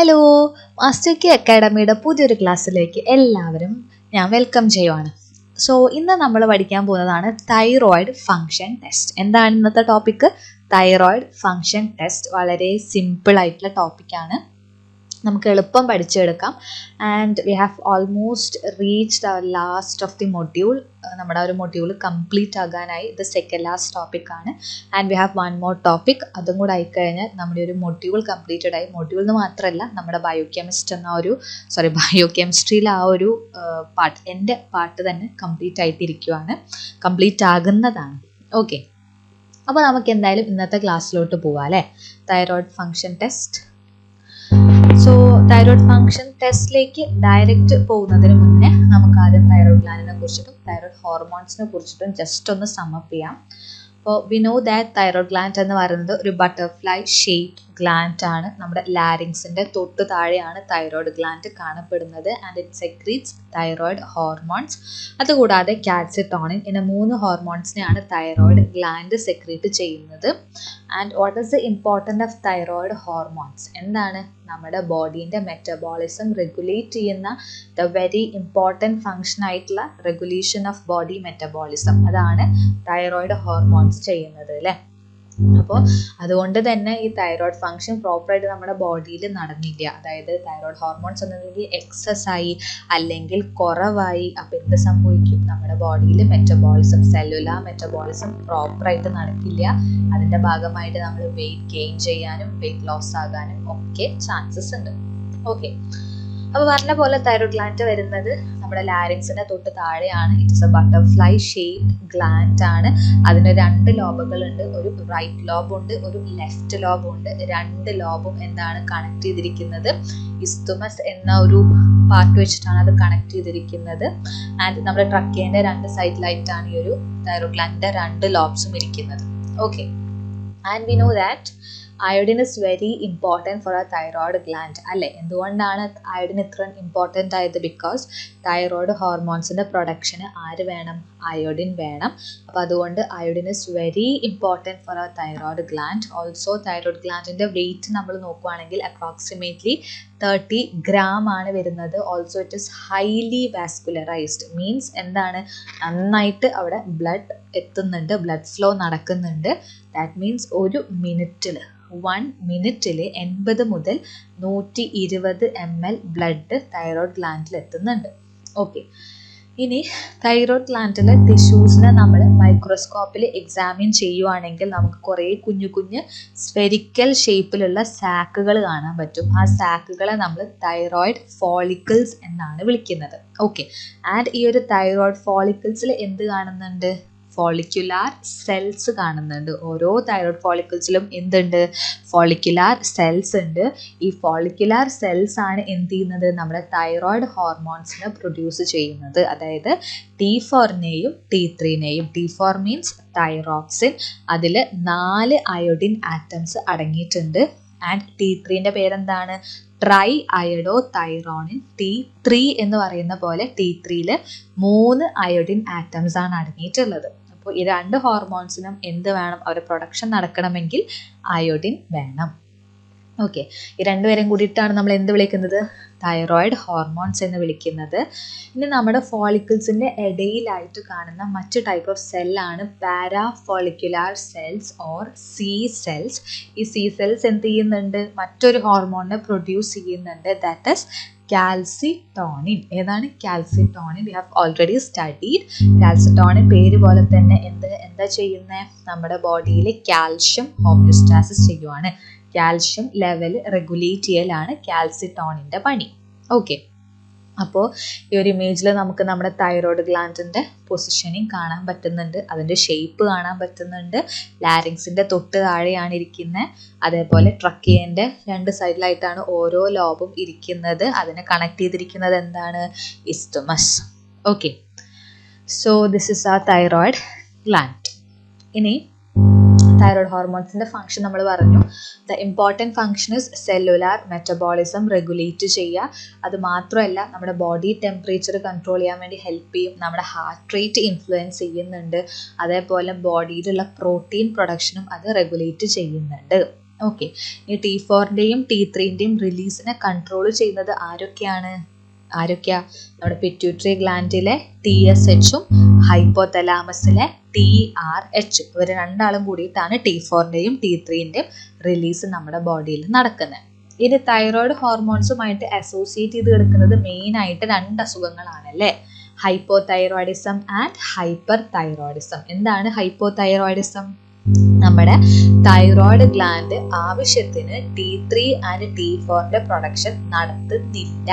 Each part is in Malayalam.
ഹലോ മാസ്റ്റർ കെ അക്കാഡമിയുടെ പുതിയൊരു ക്ലാസ്സിലേക്ക് എല്ലാവരും ഞാൻ വെൽക്കം ചെയ്യുവാണ്. സോ ഇന്ന് നമ്മൾ പഠിക്കാൻ പോകുന്നതാണ് തൈറോയിഡ് ഫങ്ഷൻ ടെസ്റ്റ് എന്താണ് ഇന്നത്തെ ടോപ്പിക്ക് തൈറോയിഡ് ഫങ്ഷൻ ടെസ്റ്റ് വളരെ സിമ്പിൾ ആയിട്ടുള്ള ടോപ്പിക്കാണ് നമുക്ക് എളുപ്പം പഠിച്ചെടുക്കാം. And we have almost reached our last of the module നമ്മുടെ ആ ഒരു മൊഡ്യൂൾ കംപ്ലീറ്റ് ആകാനായി ഇത് സെക്കൻഡ് ലാസ്റ്റ് ടോപ്പിക് ആണ്. And we have one more topic അതും കൂടെ ആയിക്കഴിഞ്ഞാൽ നമ്മുടെ ഒരു മൊഡ്യൂൾ കംപ്ലീറ്റഡ് ആയി. മൊഡ്യൂൾ എന്ന് മാത്രമല്ല നമ്മുടെ ബയോ കെമിസ്റ്റ് എന്ന ഒരു സോറി ബയോ കെമിസ്ട്രിയിലെ ആ ഒരു പാർട്ട് എന്റെ പാർട്ട് തന്നെ കംപ്ലീറ്റ് ആയിട്ടിരിക്കുവാണ്. കംപ്ലീറ്റ് ആകുന്നതാണ്. ഓക്കെ അപ്പോൾ നമുക്ക് എന്തായാലും ഇന്നത്തെ ക്ലാസ്സിലോട്ട് പോവാം അല്ലേ? Thyroid function test thyroid function ടെസ്റ്റിലേക്ക് direct പോകുന്നതിന് മുന്നേ നമുക്ക് ആദ്യം തൈറോയ്ഡ് ഗ്ലാൻഡിനെ കുറിച്ചിട്ടും തൈറോയ്ഡ് ഹോർമോൺസിനെ കുറിച്ചിട്ടും ജസ്റ്റ് ഒന്ന് സമപ്പ് ചെയ്യാം. അപ്പോൾ we know that thyroid gland എന്ന് പറയുന്നത് ഒരു ബട്ടർഫ്ലൈ ഷേപ്ഡ് ഗ്ലാൻഡ് ആണ്. നമ്മുടെ ലാരിങ്സിന്റെ തൊട്ട് താഴെയാണ് തൈറോയ്ഡ് ഗ്ലാൻഡ് കാണപ്പെടുന്നത്. And it secretes thyroid hormones അതുകൂടാതെ കാൽസിട്ടോണിൻ എന്ന മൂന്ന് ഹോർമോൺസിനെയാണ് തൈറോയ്ഡ് ഗ്ലാൻഡ് സെക്രീറ്റ് ചെയ്യുന്നത്. And what is the important of thyroid hormones എന്താണ് നമ്മുടെ ബോഡീന്റെ മെറ്റബോളിസം റെഗുലേറ്റ് ചെയ്യുന്ന ദ വെരി ഇമ്പോർട്ടന്റ് ഫങ്ഷൻ ആയിട്ടുള്ള റെഗുലേഷൻ ഓഫ് ബോഡി മെറ്റബോളിസം അതാണ് തൈറോയ്ഡ് ഹോർമോൺസ് ചെയ്യുന്നത് അല്ലേ? അപ്പോൾ അതുകൊണ്ട് തന്നെ ഈ തൈറോയ്ഡ് ഫംഗ്ഷൻ പ്രോപ്പറായിട്ട് നമ്മുടെ ബോഡിയിൽ നടന്നില്ല. അതായത് തൈറോയ്ഡ് ഹോർമോൺസ് ഒന്നുമില്ലെങ്കിൽ എക്സസ് ആയി അല്ലെങ്കിൽ കുറവായി അപ്പം എന്ത് സംഭവിക്കും? നമ്മുടെ ബോഡിയിൽ മെറ്റബോളിസം സെല്ലുലാർ മെറ്റബോളിസം പ്രോപ്പറായിട്ട് നടക്കില്ല. അതിന്റെ ഭാഗമായിട്ട് നമ്മൾ വെയിറ്റ് ഗെയിൻ ചെയ്യാനും വെയിറ്റ് ലോസ് ആകാനും ഒക്കെ ചാൻസസ് ഉണ്ട്. ഓക്കെ അപ്പോൾ പറഞ്ഞ പോലെ തൈറോയ്ഡ് ഗ്ലാൻഡ് വരുന്നത് നമ്മുടെ ലാരിങ്സിന്റെ തൊട്ട് താഴെയാണ്. It's a butterfly shape gland ആണ്. അതിന് രണ്ട് ലോബുകൾ ഉണ്ട് ഒരു റൈറ്റ് ലോബുണ്ട് ഒരു ലെഫ്റ്റ് ലോബുണ്ട്. രണ്ട് ലോബും എന്താണ് കണക്ട് ചെയ്തിരിക്കുന്നത്? ഇസ്തുമസ് എന്ന ഒരു പാർട്ട് വെച്ചിട്ടാണ് അത് കണക്ട് ചെയ്തിരിക്കുന്നത്. ആൻഡ് നമ്മുടെ ട്രക്കേന്റെ രണ്ട് സൈഡിലായിട്ടാണ് ഈ ഒരു തൈറോയ്ഡ് ഗ്ലാൻഡിന്റെ രണ്ട് ലോബ്സും ഇരിക്കുന്നത്. Okay and we know that iodine is very important for a thyroid gland അല്ലേ? എന്തുകൊണ്ടാണ് അയോഡിൻ ഇത്ര ഇമ്പോർട്ടന്റ് ആയത്? ബിക്കോസ് തൈറോയ്ഡ് ഹോർമോൺസിന്റെ പ്രൊഡക്ഷന് ആര് വേണം? അയോഡിൻ വേണം. അപ്പോൾ അതുകൊണ്ട് iodine is very important for a thyroid gland also thyroid ഗ്ലാൻഡിന്റെ weight നമ്മൾ നോക്കുകയാണെങ്കിൽ അപ്രോക്സിമേറ്റ്ലി തേർട്ടി ഗ്രാം ആണ് വരുന്നത്. Also it is highly vascularised means എന്താണ്? നന്നായിട്ട് അവിടെ ബ്ലഡ് എത്തുന്നുണ്ട്. ബ്ലഡ് ഫ്ലോ നടക്കുന്നുണ്ട്. ദാറ്റ് മീൻസ് ഒരു മിനിറ്റിൽ വൺ മിനിറ്റിൽ എൺപത് മുതൽ നൂറ്റി ഇരുപത് എം എൽ ബ്ലഡ് തൈറോയ്ഡ് ഗ്ലാൻഡിൽ എത്തുന്നുണ്ട്. ഓക്കെ ഇനി തൈറോയ്ഡ് ഗ്ലാൻഡിലെ ടിഷ്യൂസിനെ നമ്മൾ മൈക്രോസ്കോപ്പിൽ എക്സാമിൻ ചെയ്യുവാണെങ്കിൽ നമുക്ക് കുറേ കുഞ്ഞു കുഞ്ഞ് സ്ഫെരിക്കൽ ഷേപ്പിലുള്ള സാക്കുകൾ കാണാൻ പറ്റും. ആ സാക്കുകളെ നമ്മൾ തൈറോയ്ഡ് ഫോളിക്കിൾസ് എന്നാണ് വിളിക്കുന്നത്. ഓക്കെ ആൻഡ് ഈ ഒരു തൈറോയ്ഡ് ഫോളിക്കിൾസിൽ എന്ത് കാണുന്നുണ്ട്? ഫോളിക്കുലാർ സെൽസ് കാണുന്നുണ്ട്. ഓരോ തൈറോയ്ഡ് ഫോളിക്കിൾസിലും എന്തുണ്ട്? ഫോളിക്കുലാർ സെൽസ് ഉണ്ട്. ഈ ഫോളിക്കുലാർ സെൽസ് ആണ് എന്ത് ചെയ്യുന്നത്? നമ്മുടെ തൈറോയ്ഡ് ഹോർമോൺസിനെ പ്രൊഡ്യൂസ് ചെയ്യുന്നത്. അതായത് ടി ഫോറിനെയും ടി ത്രീനെയും ടി ഫോർ മീൻസ് തൈറോക്സിൻ അതിൽ നാല് അയോഡിൻ ആറ്റംസ് അടങ്ങിയിട്ടുണ്ട്. ആൻഡ് ടി ത്രീന്റെ പേരെന്താണ്? Triiodothyronine T three എന്ന് പറയുന്ന പോലെ ടി ത്രീയിൽ മൂന്ന് അയോഡിൻ ആറ്റംസ് ആണ് അടങ്ങിയിട്ടുള്ളത്. അപ്പോൾ ഈ രണ്ട് ഹോർമോൺസിനും എന്ത് വേണം? അവരുടെ പ്രൊഡക്ഷൻ നടക്കണമെങ്കിൽ അയോഡിൻ വേണം. ഓക്കെ ഈ രണ്ടുപേരും കൂടിയിട്ടാണ് നമ്മൾ എന്ത് വിളിക്കുന്നത്? തൈറോയിഡ് ഹോർമോൺസ് എന്ന് വിളിക്കുന്നത്. ഇനി നമ്മുടെ ഫോളിക്കിൾസിന്റെ ഇടയിലായിട്ട് കാണുന്ന മറ്റു type of സെല്ലാണ് parafollicular cells or C cells ഈ സി സെൽസ് എന്ത് ചെയ്യുന്നുണ്ട്? മറ്റൊരു ഹോർമോണിനെ പ്രൊഡ്യൂസ് ചെയ്യുന്നുണ്ട്. ദാറ്റ് ഇസ് കാൽസിട്ടോണിൻ ഏതാണ് calcitonin we have already studied calcitonin പേര് പോലെ തന്നെ എന്ത് എന്താ ചെയ്യുന്നത് നമ്മുടെ ബോഡിയിൽ കാൽഷ്യം ഹോമിയോസ്റ്റാസിസ് ചെയ്യുവാണ്. കാൽഷ്യം ലെവൽ റെഗുലേറ്റ് ചെയ്യലാണ് കാൽസിട്ടോണിന്റെ പണി. ഓക്കെ അപ്പോൾ ഈ ഒരു ഇമേജിൽ നമുക്ക് നമ്മുടെ തൈറോയ്ഡ് ഗ്ലാൻഡിന്റെ പൊസിഷനിങ് കാണാൻ പറ്റുന്നുണ്ട്. അതിന്റെ ഷേപ്പ് കാണാൻ പറ്റുന്നുണ്ട്. ലാരിങ്സിന്റെ തൊട്ട് താഴെയാണ് ഇരിക്കുന്നത് അതേപോലെ ട്രക്കിയന്റെ രണ്ട് സൈഡിലായിട്ടാണ് ഓരോ ലോബും ഇരിക്കുന്നത്. അതിനെ കണക്ട് ചെയ്തിരിക്കുന്നത് എന്താണ്? Isthmus okay so this is ആ തൈറോയ്ഡ് ഗ്ലാൻഡ് ഇനി തൈറോയ്ഡ് ഹോർമോൺസിന്റെ ഫംഗ്ഷൻ നമ്മൾ പറഞ്ഞു. The important function is cellular metabolism regulate ചെയ്യുക. അത് മാത്രമല്ല നമ്മുടെ ബോഡി ടെമ്പറേച്ചർ കൺട്രോൾ ചെയ്യാൻ വേണ്ടി ഹെൽപ്പ് ചെയ്യും നമ്മുടെ ഹാർട്ട് റേറ്റ് ഇൻഫ്ലുവൻസ് ചെയ്യുന്നുണ്ട്. അതേപോലെ ബോഡിയിലുള്ള പ്രോട്ടീൻ പ്രൊഡക്ഷനും അത് റെഗുലേറ്റ് ചെയ്യുന്നുണ്ട്. ഓക്കെ ഈ ടി ഫോറിന്റെയും ടി ത്രീന്റെയും റിലീസിനെ കൺട്രോൾ ചെയ്യുന്നത് ആരൊക്കെയാണ്? ആരൊക്കെയാ? നമ്മുടെ പിറ്റ്യൂട്ടറി ഗ്ലാൻഡിലെ ടി എസ് എച്ചും ഹൈപ്പോതലാമസിലെ ടി ആർ എച്ച്. ഇവർ രണ്ടാളും കൂടിയിട്ടാണ് ടി ഫോറിന്റെയും ടി ത്രീന്റെയും റിലീസ് നമ്മുടെ ബോഡിയിൽ നടക്കുന്നത്. ഇനി തൈറോയ്ഡ് ഹോർമോൺസുമായിട്ട് അസോസിയേറ്റ് ചെയ്ത് കിടക്കുന്നത് മെയിനായിട്ട് രണ്ട് അസുഖങ്ങളാണല്ലേ? Hypothyroidism and hyperthyroidism എന്താണ് ഹൈപ്പോ തൈറോയിഡിസം നമ്മുടെ തൈറോയ്ഡ് ഗ്ലാൻഡ് ആവശ്യത്തിന് ടി ത്രീ ആൻഡ് ടി ഫോറിന്റെ പ്രൊഡക്ഷൻ നടത്തുന്നില്ല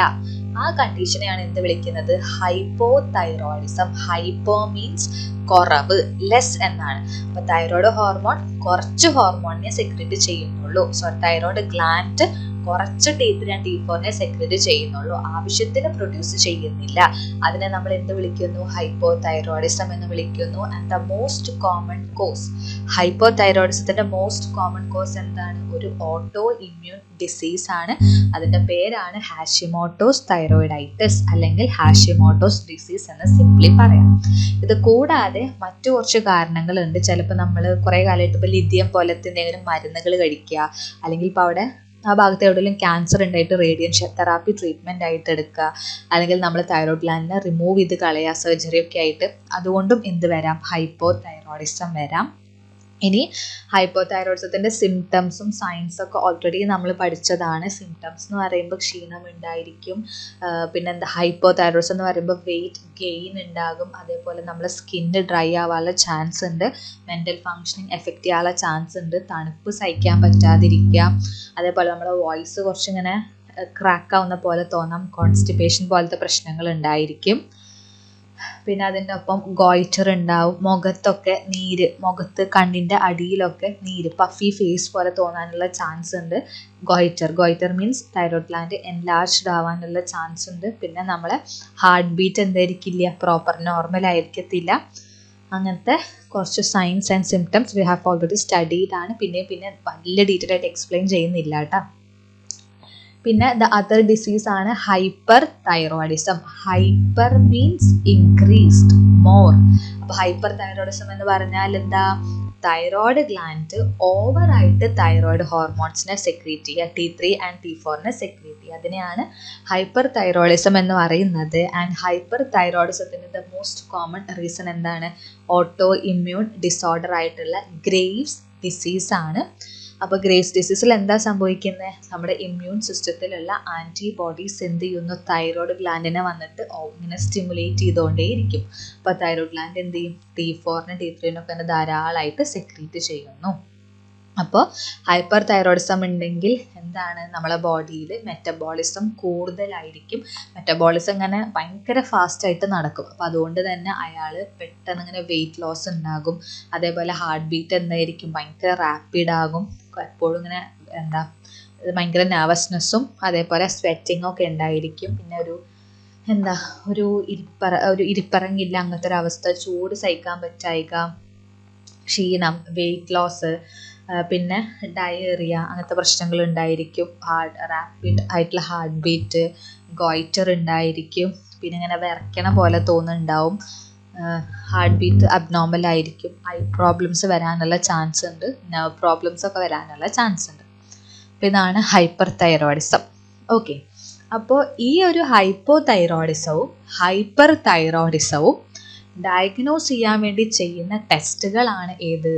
ആ കണ്ടീഷനെയാണ് എന്ത് വിളിക്കുന്നത്? ഹൈപ്പോ തൈറോയിഡിസം ഹൈപ്പോ മീൻസ് കുറവ് ലെസ് എന്നാണ്. അപ്പൊ തൈറോയ്ഡ് ഹോർമോൺ കുറച്ച് ഹോർമോണിനെ സെക്രറ്റ് ചെയ്യുന്നുള്ളൂ. സോ തൈറോയ്ഡ് ഗ്ലാൻഡ് കുറച്ച് ടി ത്രീ ആൻഡ് ഫോറിനെ സെക്രറ്റ് ചെയ്യുന്നുള്ളൂ. ആവശ്യത്തിന് പ്രൊഡ്യൂസ് ചെയ്യുന്നില്ല. അതിനെ നമ്മൾ എന്ത് വിളിക്കുന്നു? ഹൈപ്പോ തൈറോയിഡിസം എന്ന് വിളിക്കുന്നു. And the most common cause hypo തൈറോയിഡിസത്തിന്റെ മോസ്റ്റ് കോമൺ കോസ് എന്താണ്? ഒരു ഓട്ടോ ഇമ്മ്യൂൺ ഡിസീസ് ആണ്. അതിന്റെ പേരാണ് ഹാഷിമോട്ടോസ് തൈറോയിഡൈറ്റിസ് അല്ലെങ്കിൽ ഹാഷിമോട്ടോസ് ഡിസീസ് എന്ന് സിംപ്ലി പറയാം. ഇത് കൂടാതെ മറ്റു കുറച്ച് കാരണങ്ങളുണ്ട്. ചിലപ്പോൾ നമ്മൾ കുറേ കാലമായിട്ട് ഇപ്പോൾ ലിഥിയം പോലത്തെ എന്തെങ്കിലും മരുന്നുകൾ കഴിക്കുക. അല്ലെങ്കിൽ ഇപ്പോൾ അവിടെ ആ ഭാഗത്ത് എവിടെയെങ്കിലും ക്യാൻസർ ഉണ്ടായിട്ട് റേഡിയേഷൻ തെറാപ്പി ട്രീറ്റ്മെന്റ് ആയിട്ട് എടുക്കുക. അല്ലെങ്കിൽ നമ്മൾ തൈറോയ്ഡ് ഗ്ലാൻഡിനെ റിമൂവ് ചെയ്ത് കളയുക സർജറി ഒക്കെ ആയിട്ട്. അതുകൊണ്ടും എന്ത് വരാം? ഹൈപ്പോ തൈറോയിഡിസം വരാം. ഇനി ഹൈപ്പോ തൈറോയിഡ്സത്തിന്റെ സിംറ്റംസും സയൻസൊക്കെ ഓൾറെഡി നമ്മൾ പഠിച്ചതാണ്. സിംറ്റംസ് എന്ന് പറയുമ്പോൾ ക്ഷീണം ഉണ്ടായിരിക്കും. പിന്നെ എന്താ ഹൈപ്പോ തൈറോയിഡ്സ് എന്ന് പറയുമ്പോൾ വെയിറ്റ് ഗെയിൻ ഉണ്ടാകും. അതേപോലെ നമ്മളെ സ്കിന്ന് ഡ്രൈ ആവാനുള്ള ചാൻസ് ഉണ്ട്. മെന്റൽ ഫങ്ഷനിങ് എഫക്റ്റ് ചെയ്യാനുള്ള ചാൻസ് ഉണ്ട്. തണുപ്പ് സഹിക്കാൻ പറ്റാതിരിക്കുക. അതേപോലെ നമ്മളെ വോയിസ് കുറച്ചിങ്ങനെ ക്രാക്ക് ആവുന്ന പോലെ തോന്നാം. കോൺസ്റ്റിപ്പേഷൻ പോലത്തെ പ്രശ്നങ്ങൾ ഉണ്ടായിരിക്കും. പിന്നെ അതിന്റെ ഒപ്പം ഗോയിറ്റർ ഉണ്ടാവും മുഖത്തൊക്കെ നീര് മുഖത്ത് കണ്ണിന്റെ അടിയിലൊക്കെ നീര് പഫി ഫേസ് പോലെ തോന്നാനുള്ള ചാൻസ് ഉണ്ട്. Goitre goitre means thyroid gland enlarged ആവാനുള്ള ചാൻസ് ഉണ്ട്. പിന്നെ നമ്മളെ ഹാർട്ട് ബീറ്റ് എന്തായിരിക്കില്ല പ്രോപ്പർ നോർമൽ ആയിരിക്കത്തില്ല. അങ്ങനത്തെ കുറച്ച് signs and symptoms we have already studied ആണ്. പിന്നെ പിന്നെ വലിയ ഡീറ്റെയിൽ ആയിട്ട് എക്സ്പ്ലെയിൻ ചെയ്യുന്നില്ല കേട്ടോ. പിന്നെ ദ അതർ ഡിസീസ് ആണ് hyperthyroidism hyper means increased more അപ്പൊ ഹൈപ്പർ തൈറോയിഡിസം എന്ന് പറഞ്ഞാൽ എന്താ? തൈറോയ്ഡ് ഗ്ലാൻഡ് ഓവറായിട്ട് തൈറോയ്ഡ് ഹോർമോൺസിനെ സെക്രീറ്റ് ചെയ്യുക. ടി ത്രീ ആൻഡ് ടി ഫോറിനെ സെക്രീറ്റ് ചെയ്യുക. അതിനെയാണ് ഹൈപ്പർ തൈറോയിഡിസം എന്ന് പറയുന്നത്. ആൻഡ് ഹൈപ്പർ തൈറോയിഡിസത്തിന്റെ ദ മോസ്റ്റ് കോമൺ റീസൺ എന്താണ്? ഓട്ടോ ഇമ്മ്യൂൺ ഡിസോർഡർ ആയിട്ടുള്ള ഗ്രേവ്സ് ഡിസീസ് ആണ്. അപ്പോൾ ഗ്രേസ് ഡിസീസിൽ എന്താ സംഭവിക്കുന്നത് നമ്മുടെ ഇമ്മ്യൂൺ സിസ്റ്റത്തിലുള്ള ആന്റിബോഡീസ് എന്ത് ചെയ്യുന്നു? തൈറോയ്ഡ് ഗ്ലാൻഡിനെ വന്നിട്ട് ഇങ്ങനെ സ്റ്റിമുലേറ്റ് ചെയ്തുകൊണ്ടേയിരിക്കും അപ്പോൾ തൈറോയ്ഡ് ഗ്ലാൻഡ് എന്ത് ചെയ്യും? ടി ഫോറിനും ടി ത്രീനൊക്കെ തന്നെ ധാരാളമായിട്ട് സെക്രീറ്റ് ചെയ്യുന്നു. അപ്പോൾ ഹൈപ്പർ തൈറോയിഡിസം ഉണ്ടെങ്കിൽ എന്താണ്? നമ്മളെ ബോഡിയിൽ മെറ്റബോളിസം കൂടുതലായിരിക്കും. മെറ്റബോളിസം ഇങ്ങനെ ഭയങ്കര ഫാസ്റ്റായിട്ട് നടക്കും. അപ്പോൾ അതുകൊണ്ട് തന്നെ അയാൾ പെട്ടെന്ന് ഇങ്ങനെ വെയിറ്റ് ലോസ് ഉണ്ടാകും. അതേപോലെ ഹാർട്ട് ബീറ്റ് എന്തായിരിക്കും? ഭയങ്കര റാപ്പിഡ് ആകും. എപ്പോഴും ഇങ്ങനെ എന്താ ഭയങ്കര നെർവസ്നെസ്സും അതേപോലെ സ്വെറ്റിങ്ങും ഒക്കെ ഉണ്ടായിരിക്കും. പിന്നെ ഒരു എന്താ ഒരു ഇരിപ്പറ ഒരു ഇരിപ്പറങ്ങില്ല അങ്ങനത്തെ ഒരു അവസ്ഥ. ചൂട് സഹിക്കാൻ പറ്റായിക ക്ഷീണം വെയിറ്റ് ലോസ് പിന്നെ ഡയേറിയ അങ്ങനത്തെ പ്രശ്നങ്ങൾ ഉണ്ടായിരിക്കും. ഹാർട്ട് റാപ്പിഡ് ആയിട്ടുള്ള ഹാർട്ട് ബീറ്റ് ഗോയിറ്റർ ഉണ്ടായിരിക്കും. പിന്നെ ഇങ്ങനെ വിറയ്ക്കണ പോലെ തോന്നുന്നുണ്ടാവും. ഹാർട്ട് ബീറ്റ് അബ്നോർമൽ ആയിരിക്കും. ഐ പ്രോബ്ലംസ് വരാനുള്ള ചാൻസ് ഉണ്ട്. നെർവ് പ്രോബ്ലംസ് ഒക്കെ വരാനുള്ള ചാൻസ് ഉണ്ട്. അപ്പോൾ ഇതാണ് ഹൈപ്പർ തൈറോയിഡിസം ഓക്കെ അപ്പോൾ ഈ ഒരു ഹൈപ്പോ തൈറോയിഡിസവും ഹൈപ്പർ തൈറോയിഡിസവും ഡയഗ്നോസ് ചെയ്യാൻ വേണ്ടി ചെയ്യുന്ന ടെസ്റ്റുകളാണ് ഏത്?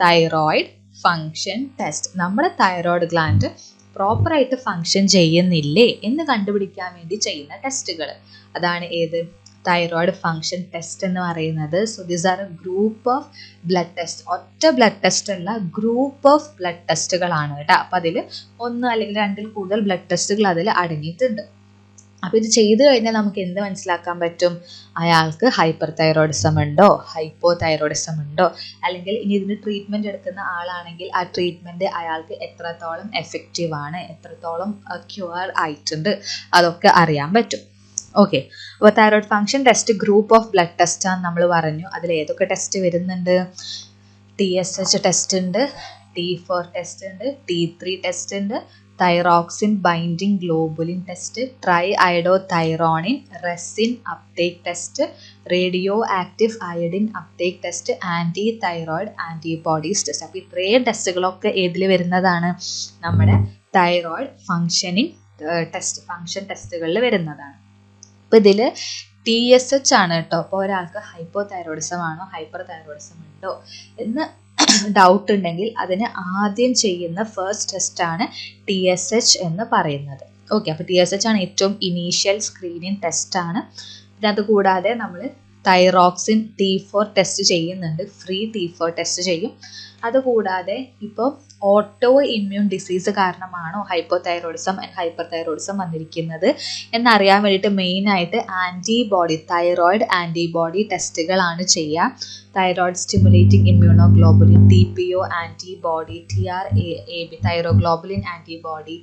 തൈറോയിഡ് ഫങ്ഷൻ ടെസ്റ്റ് നമ്മുടെ തൈറോയിഡ് ഗ്ലാൻഡ് പ്രോപ്പറായിട്ട് ഫങ്ഷൻ ചെയ്യുന്നില്ലേ എന്ന് കണ്ടുപിടിക്കാൻ വേണ്ടി ചെയ്യുന്ന ടെസ്റ്റുകൾ അതാണ് ഏത്? തൈറോയിഡ് ഫങ്ഷൻ ടെസ്റ്റ് എന്ന് പറയുന്നത്. So these are a group of blood test ഒറ്റ ബ്ലഡ് ടെസ്റ്റ് അല്ല ഗ്രൂപ്പ് ഓഫ് ബ്ലഡ് ടെസ്റ്റുകളാണ് കേട്ടോ. അപ്പം അതിൽ ഒന്ന് അല്ലെങ്കിൽ രണ്ടിൽ കൂടുതൽ ബ്ലഡ് ടെസ്റ്റുകൾ അതിൽ അടങ്ങിയിട്ടുണ്ട്. അപ്പോൾ ഇത് ചെയ്തു കഴിഞ്ഞാൽ നമുക്ക് എന്ത് മനസ്സിലാക്കാൻ പറ്റും? അയാൾക്ക് ഹൈപ്പർ തൈറോയിഡിസം ഉണ്ടോ? ഹൈപ്പോ തൈറോയിഡിസം ഉണ്ടോ? അല്ലെങ്കിൽ ഇനി ഇതിന് ട്രീറ്റ്മെന്റ് എടുക്കുന്ന ആളാണെങ്കിൽ ആ ട്രീറ്റ്മെന്റ് അയാൾക്ക് എത്രത്തോളം എഫക്റ്റീവ് ആണ്? എത്രത്തോളം ക്യൂർ ആയിട്ടുണ്ട്? അതൊക്കെ അറിയാൻ പറ്റും. ഓക്കെ അപ്പോൾ thyroid function test group of blood ടെസ്റ്റാണ് നമ്മൾ പറഞ്ഞു. അതിൽ ഏതൊക്കെ ടെസ്റ്റ് വരുന്നുണ്ട്? ടി എസ് എച്ച് ടെസ്റ്റ് ഉണ്ട് ടി ഫോർ ടെസ്റ്റ് ഉണ്ട് ടി ത്രീ ടെസ്റ്റ് ഉണ്ട് thyroxine binding globulin test triiodothyronine resin uptake test radioactive iodine uptake test anti thyroid antibodies test അപ്പോൾ ഇത്രയും ടെസ്റ്റുകളൊക്കെ ഏതിൽ വരുന്നതാണ് നമ്മുടെ തൈറോയിഡ് ഫങ്ഷനിങ് ടെസ്റ്റ് ഫങ്ഷൻ ടെസ്റ്റുകളിൽ വരുന്നതാണ്. അപ്പോൾ ഇതിൽ ടി എസ് എച്ച് ആണ് കേട്ടോ. അപ്പോൾ ഒരാൾക്ക് ഹൈപ്പോ തൈറോയിഡിസം ആണോ ഹൈപ്പർ തൈറോയിഡിസം ഉണ്ടോ എന്ന് ഡൗട്ട് ഉണ്ടെങ്കിൽ അതിന് ആദ്യം ചെയ്യുന്ന ഫസ്റ്റ് ടെസ്റ്റ് ആണ് ടി എസ് എച്ച് എന്ന് പറയുന്നത്. ഓക്കെ അപ്പോൾ ടി എസ് എച്ച് ആണ് ഏറ്റവും ഇനീഷ്യൽ സ്ക്രീനിങ് ടെസ്റ്റ് ആണ്. പിന്നെ അത് കൂടാതെ നമ്മൾ തൈറോക്സിൻ ടി ഫോർ ടെസ്റ്റ് ചെയ്യുന്നുണ്ട്. ഫ്രീ ടി ഫോർ ടെസ്റ്റ് ചെയ്യും. അതുകൂടാതെ ഇപ്പോൾ ഓട്ടോ ഇമ്മ്യൂൺ ഡിസീസ് കാരണമാണോ hypothyroidism and hyperthyroidism വന്നിരിക്കുന്നത്? എന്നറിയാൻ വേണ്ടിയിട്ട് മെയിനായിട്ട് ആന്റിബോഡി തൈറോയിഡ് ആന്റിബോഡി ടെസ്റ്റുകളാണ് ചെയ്യുക. Thyroid stimulating immunoglobulin T P O antibody T R A B thyroglobulin antibody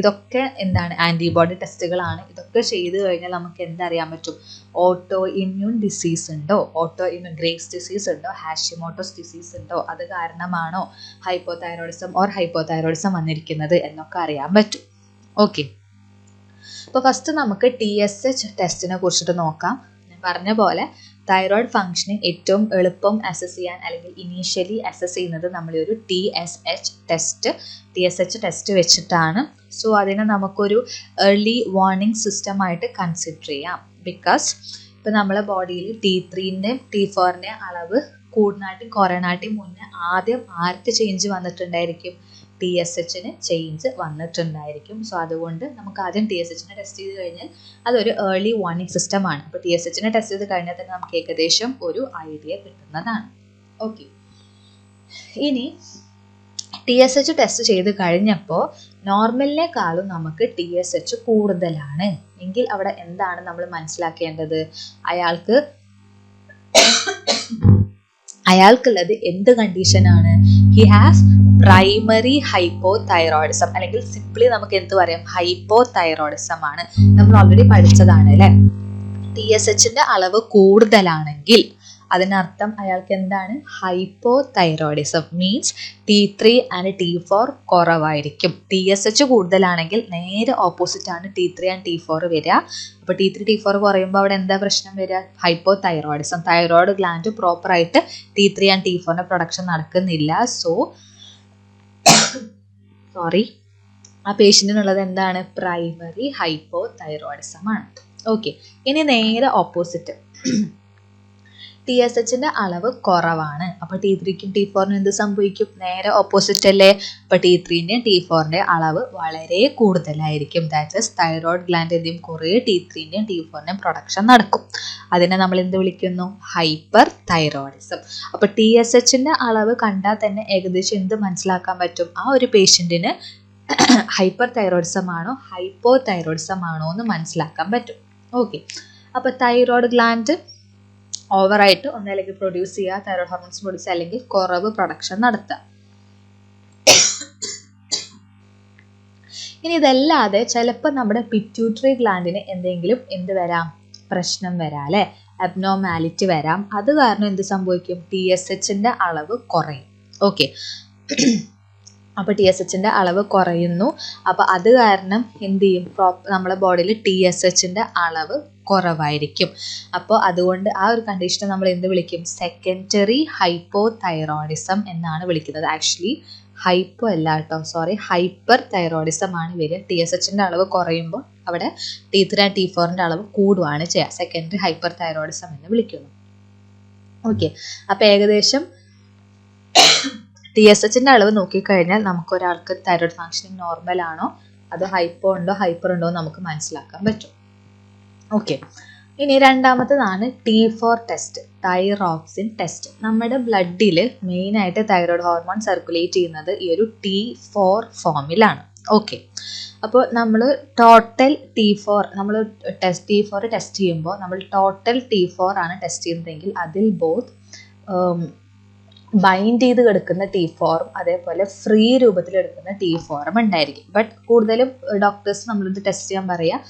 ഇതൊക്കെ എന്താണ്? ആന്റിബോഡി ടെസ്റ്റുകളാണ് ഇതൊക്കെ ചെയ്തു കഴിഞ്ഞാൽ നമുക്ക് എന്തറിയാൻ പറ്റും? ഓട്ടോ ഇമ്മ്യൂൺ ഡിസീസ് ഉണ്ടോ? ഓട്ടോ ഇമ്മ്യൂൺ ഗ്രേസ് ഡിസീസ് ഉണ്ടോ? ഹാഷിമോട്ടോസ് ഡിസീസ് ഉണ്ടോ? അത് കാരണമാണോ ഹൈപ്പോതൈറോയിഡിസം ഓർ ഹൈപ്പോതൈറോയിഡിസം വന്നിരിക്കുന്നത് എന്നൊക്കെ അറിയാൻ പറ്റും. ഓക്കെ അപ്പോൾ ഫസ്റ്റ് നമുക്ക് ടി എസ് എച്ച് ടെസ്റ്റിനെ കുറിച്ചിട്ട് നോക്കാം. ഞാൻ പറഞ്ഞ പോലെ തൈറോയിഡ് ഫംഗ്ഷനിങ് ഏറ്റവും എളുപ്പം അസസ് ചെയ്യാൻ അല്ലെങ്കിൽ ഇനീഷ്യലി അസസ് ചെയ്യുന്നത് നമ്മൾ ഒരു T S H test T S H test വെച്ചിട്ടാണ്. സോ അതിനെ നമുക്കൊരു ഏർലി വാർണിംഗ് സിസ്റ്റമായിട്ട് കൺസിഡർ ചെയ്യാം. ബിക്കോസ് ഇപ്പം നമ്മളെ ബോഡിയിൽ ടി ത്രീന്റെ ടി ഫോറിന്റെ അളവ് കൂടുന്നാട്ടിയും കുറയനാട്ടി മുന്നേ ആദ്യം ആർക്ക് ചേഞ്ച് വന്നിട്ടുണ്ടായിരിക്കും? ടി എസ് എച്ചിന് ചേഞ്ച് വന്നിട്ടുണ്ടായിരിക്കും. സോ അതുകൊണ്ട് നമുക്ക് ആദ്യം ടി എസ് എച്ചിനെ ടെസ്റ്റ് ചെയ്ത് കഴിഞ്ഞാൽ അതൊരു ഏർലി വാർണിംഗ് സിസ്റ്റമാണ് അപ്പോൾ ടി എസ് എച്ചിനെ ടെസ്റ്റ് ചെയ്ത് കഴിഞ്ഞാൽ തന്നെ നമുക്ക് ഏകദേശം ഒരു ഐഡിയ കിട്ടുന്നതാണ്. ഓക്കെ ഇനി ടി എസ് എച്ച് ടെസ്റ്റ് ചെയ്ത് കഴിഞ്ഞപ്പോൾ നോർമലിനേക്കാളും നമുക്ക് ടി എസ് എച്ച് കൂടുതലാണ്. എങ്കിൽ അവിടെ എന്താണ് നമ്മൾ മനസ്സിലാക്കേണ്ടത്? അയാൾക്ക് അയാൾക്കുള്ളത് എന്ത് കണ്ടീഷനാണ് he has primary hypothyroidism അല്ലെങ്കിൽ സിംപ്ലി നമുക്ക് എന്ത് പറയാം? ഹൈപ്പോ തൈറോയിഡിസം ആണ്. നമ്മൾ ഓൾറെഡി പഠിച്ചതാണ് അല്ലെ? ടി എസ് എച്ചിന്റെ അളവ് കൂടുതലാണെങ്കിൽ അതിനർത്ഥം അയാൾക്ക് എന്താണ് hypothyroidism means T three and T four കുറവായിരിക്കും. ടി എസ് എച്ച് കൂടുതലാണെങ്കിൽ നേരെ ഓപ്പോസിറ്റ് ആണ് T three and T four വരിക. അപ്പോൾ ടി ത്രീ ടി ഫോർ കുറയുമ്പോൾ അവിടെ എന്താ പ്രശ്നം വരിക? ഹൈപ്പോ തൈറോയിഡിസം തൈറോയിഡ് ഗ്ലാൻഡ് പ്രോപ്പറായിട്ട് ടി ത്രീ ആൻഡ് ടി ഫോറിന്റെ പ്രൊഡക്ഷൻ നടക്കുന്നില്ല. സോ സോറി ആ പേഷ്യന്റിനുള്ളത് എന്താണ്? പ്രൈമറി ഹൈപ്പോ തൈറോയിഡിസം ആണ്. ഓക്കെ ഇനി നേരെ ഓപ്പോസിറ്റ് ടി എസ് എച്ചിന്റെ അളവ് കുറവാണ്. അപ്പോൾ ടി ത്രീക്കും ടി ഫോറിനും എന്ത് സംഭവിക്കും? നേരെ ഓപ്പോസിറ്റ് അല്ലേ? അപ്പോൾ ടി ത്രീന്റെയും ടി ഫോറിന്റെയും അളവ് വളരെ കൂടുതലായിരിക്കും. ദാറ്റ് ഇസ് തൈറോയ്ഡ് ഗ്ലാൻഡ് എന്തെയും കുറേ ടി ത്രീന്റെയും ടി ഫോറിന്റെയും പ്രൊഡക്ഷൻ നടക്കും. അതിനെ നമ്മൾ എന്ത് വിളിക്കുന്നു? ഹൈപ്പർ തൈറോയിഡിസം അപ്പോൾ ടി എസ് എച്ചിന്റെ അളവ് കണ്ടാൽ തന്നെ ഏകദേശം എന്ത് മനസ്സിലാക്കാൻ പറ്റും? ആ ഒരു പേഷ്യന്റിന് ഹൈപ്പർ തൈറോയിഡിസം ആണോ ഹൈപ്പോ തൈറോയിഡിസം ആണോ എന്ന് മനസ്സിലാക്കാൻ പറ്റും. ഓക്കെ അപ്പോൾ തൈറോയ്ഡ് ഗ്ലാൻഡ് ഓവറായിട്ട് ഒന്നല്ലെങ്കിൽ പ്രൊഡ്യൂസ് ചെയ്യുക തൈറോയ്ഡ് ഹോർമോൺസ് പ്രൊഡ്യൂസ് അല്ലെങ്കിൽ കുറവ് പ്രൊഡക്ഷൻ നടത്തുക. ഇനി ഇതല്ലാതെ ചിലപ്പോൾ നമ്മുടെ പിറ്റ്യൂട്ടറി ഗ്ലാൻഡിന് എന്തെങ്കിലും എന്ത് വരാം? പ്രശ്നം വരാം അല്ലേ? അബ്നോമാലിറ്റി വരാം. അത് കാരണം എന്ത് സംഭവിക്കും? ടി എസ് എച്ചിന്റെ അളവ് കുറയും. ഓക്കെ അപ്പോൾ ടി എസ് എച്ചിന്റെ അളവ് കുറയുന്നു. അപ്പോൾ അത് കാരണം എന്ത് ചെയ്യും? പ്രോ നമ്മുടെ ബോഡിയിൽ ടി എസ് എച്ചിന്റെ അളവ് കുറവായിരിക്കും. അപ്പോൾ അതുകൊണ്ട് ആ ഒരു കണ്ടീഷനെ നമ്മൾ എന്ത് വിളിക്കും? സെക്കൻഡറി ഹൈപ്പോ തൈറോയിഡിസം എന്നാണ് വിളിക്കുന്നത്. ആക്ച്വലി ഹൈപ്പോ അല്ല കേട്ടോ. സോറി ഹൈപ്പർ തൈറോയിഡിസം ആണ് വരിക. ടി എസ് എച്ചിന്റെ അളവ് കുറയുമ്പോൾ അവിടെ ടി ത്രീ ആൻഡ് ടി ഫോറിന്റെ അളവ് കൂടുകയാണ് ചെയ്യുക. സെക്കൻഡറി ഹൈപ്പർ തൈറോയിഡിസം എന്ന് വിളിക്കുന്നു. ഓക്കെ അപ്പോൾ ഏകദേശം ടി എസ് എച്ചിന്റെ അളവ് നോക്കിക്കഴിഞ്ഞാൽ നമുക്ക് ഒരാൾക്ക് തൈറോയ്ഡ് ഫങ്ഷനിങ് നോർമൽ ആണോ അത് ഹൈപ്പോ ഉണ്ടോ ഹൈപ്പർ ഉണ്ടോ നമുക്ക് മനസ്സിലാക്കാൻ പറ്റും. ഓക്കെ. ഇനി രണ്ടാമത്തതാണ് T four test thyroxine test നമ്മുടെ ബ്ലഡിൽ മെയിനായിട്ട് തൈറോയ്ഡ് ഹോർമോൺ സർക്കുലേറ്റ് ചെയ്യുന്നത് ഈ ഒരു ടി ഫോർ ഫോമിലാണ് ഓക്കെ. അപ്പോൾ നമ്മൾ ടോട്ടൽ ടി ഫോർ നമ്മൾ ടെസ്റ്റ് ടി ഫോർ ടെസ്റ്റ് ചെയ്യുമ്പോൾ നമ്മൾ ടോട്ടൽ ടി ഫോർ ആണ് ടെസ്റ്റ് ചെയ്യുന്നതെങ്കിൽ അതിൽ ബോത്ത് ബൈൻഡ് ചെയ്ത് കിടക്കുന്ന ടി ഫോറും അതേപോലെ ഫ്രീ രൂപത്തിൽ എടുക്കുന്ന ടി ഫോറും ഉണ്ടായിരിക്കും. ബട്ട് കൂടുതലും ഡോക്ടേഴ്സ് നമ്മളിത് ടെസ്റ്റ് ചെയ്യാൻ പറയുക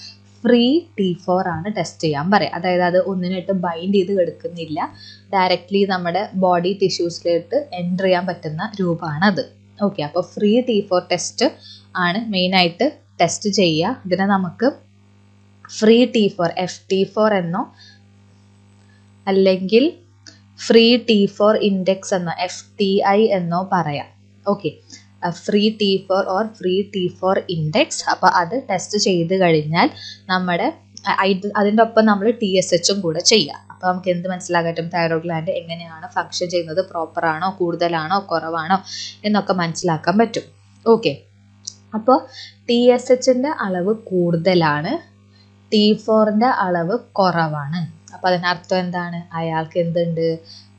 ഫ്രീ ടി ഫോർ ആണ് ടെസ്റ്റ് ചെയ്യാൻ പറയുക അതായത് അത് ഒന്നിനായിട്ട് ബൈൻഡ് ചെയ്ത് കിടക്കുന്നില്ല ഡയറക്റ്റ്ലി നമ്മുടെ ബോഡി ടിഷ്യൂസിലോട്ട് എന്റർ ചെയ്യാൻ പറ്റുന്ന രൂപമാണ് അത് ഓക്കെ അപ്പോൾ ഫ്രീ ടി ഫോർ ടെസ്റ്റ് ആണ് മെയിനായിട്ട് ടെസ്റ്റ് ചെയ്യുക ഇതിനെ നമുക്ക് free T four F T four എന്നോ അല്ലെങ്കിൽ ഫ്രീ ടി ഫോർ ഇൻഡെക്സ് എന്നോ എഫ് ടി ഐ എന്നോ പറയാം. Okay free T four or free T four index അപ്പോൾ അത് ടെസ്റ്റ് ചെയ്ത് കഴിഞ്ഞാൽ നമ്മുടെ അതിന്റെ ഒപ്പം നമ്മൾ ടി എസ് എച്ചും കൂടെ ചെയ്യാം. അപ്പോൾ നമുക്ക് എന്ത് മനസ്സിലാക്കാൻ പറ്റും തൈറോയ്ഡ് ഗ്ലാൻഡ് എങ്ങനെയാണ് ഫങ്ഷൻ ചെയ്യുന്നത്? പ്രോപ്പറാണോ കൂടുതലാണോ? കുറവാണോ? എന്നൊക്കെ മനസ്സിലാക്കാൻ പറ്റും. ഓക്കെ അപ്പോൾ ടി എസ് എച്ചിന്റെ അളവ് കൂടുതലാണ്. ടി ഫോറിന്റെ അളവ് കുറവാണ്. അപ്പോൾ അതിനർത്ഥം എന്താണ്? അയാൾക്ക് എന്തുണ്ട്?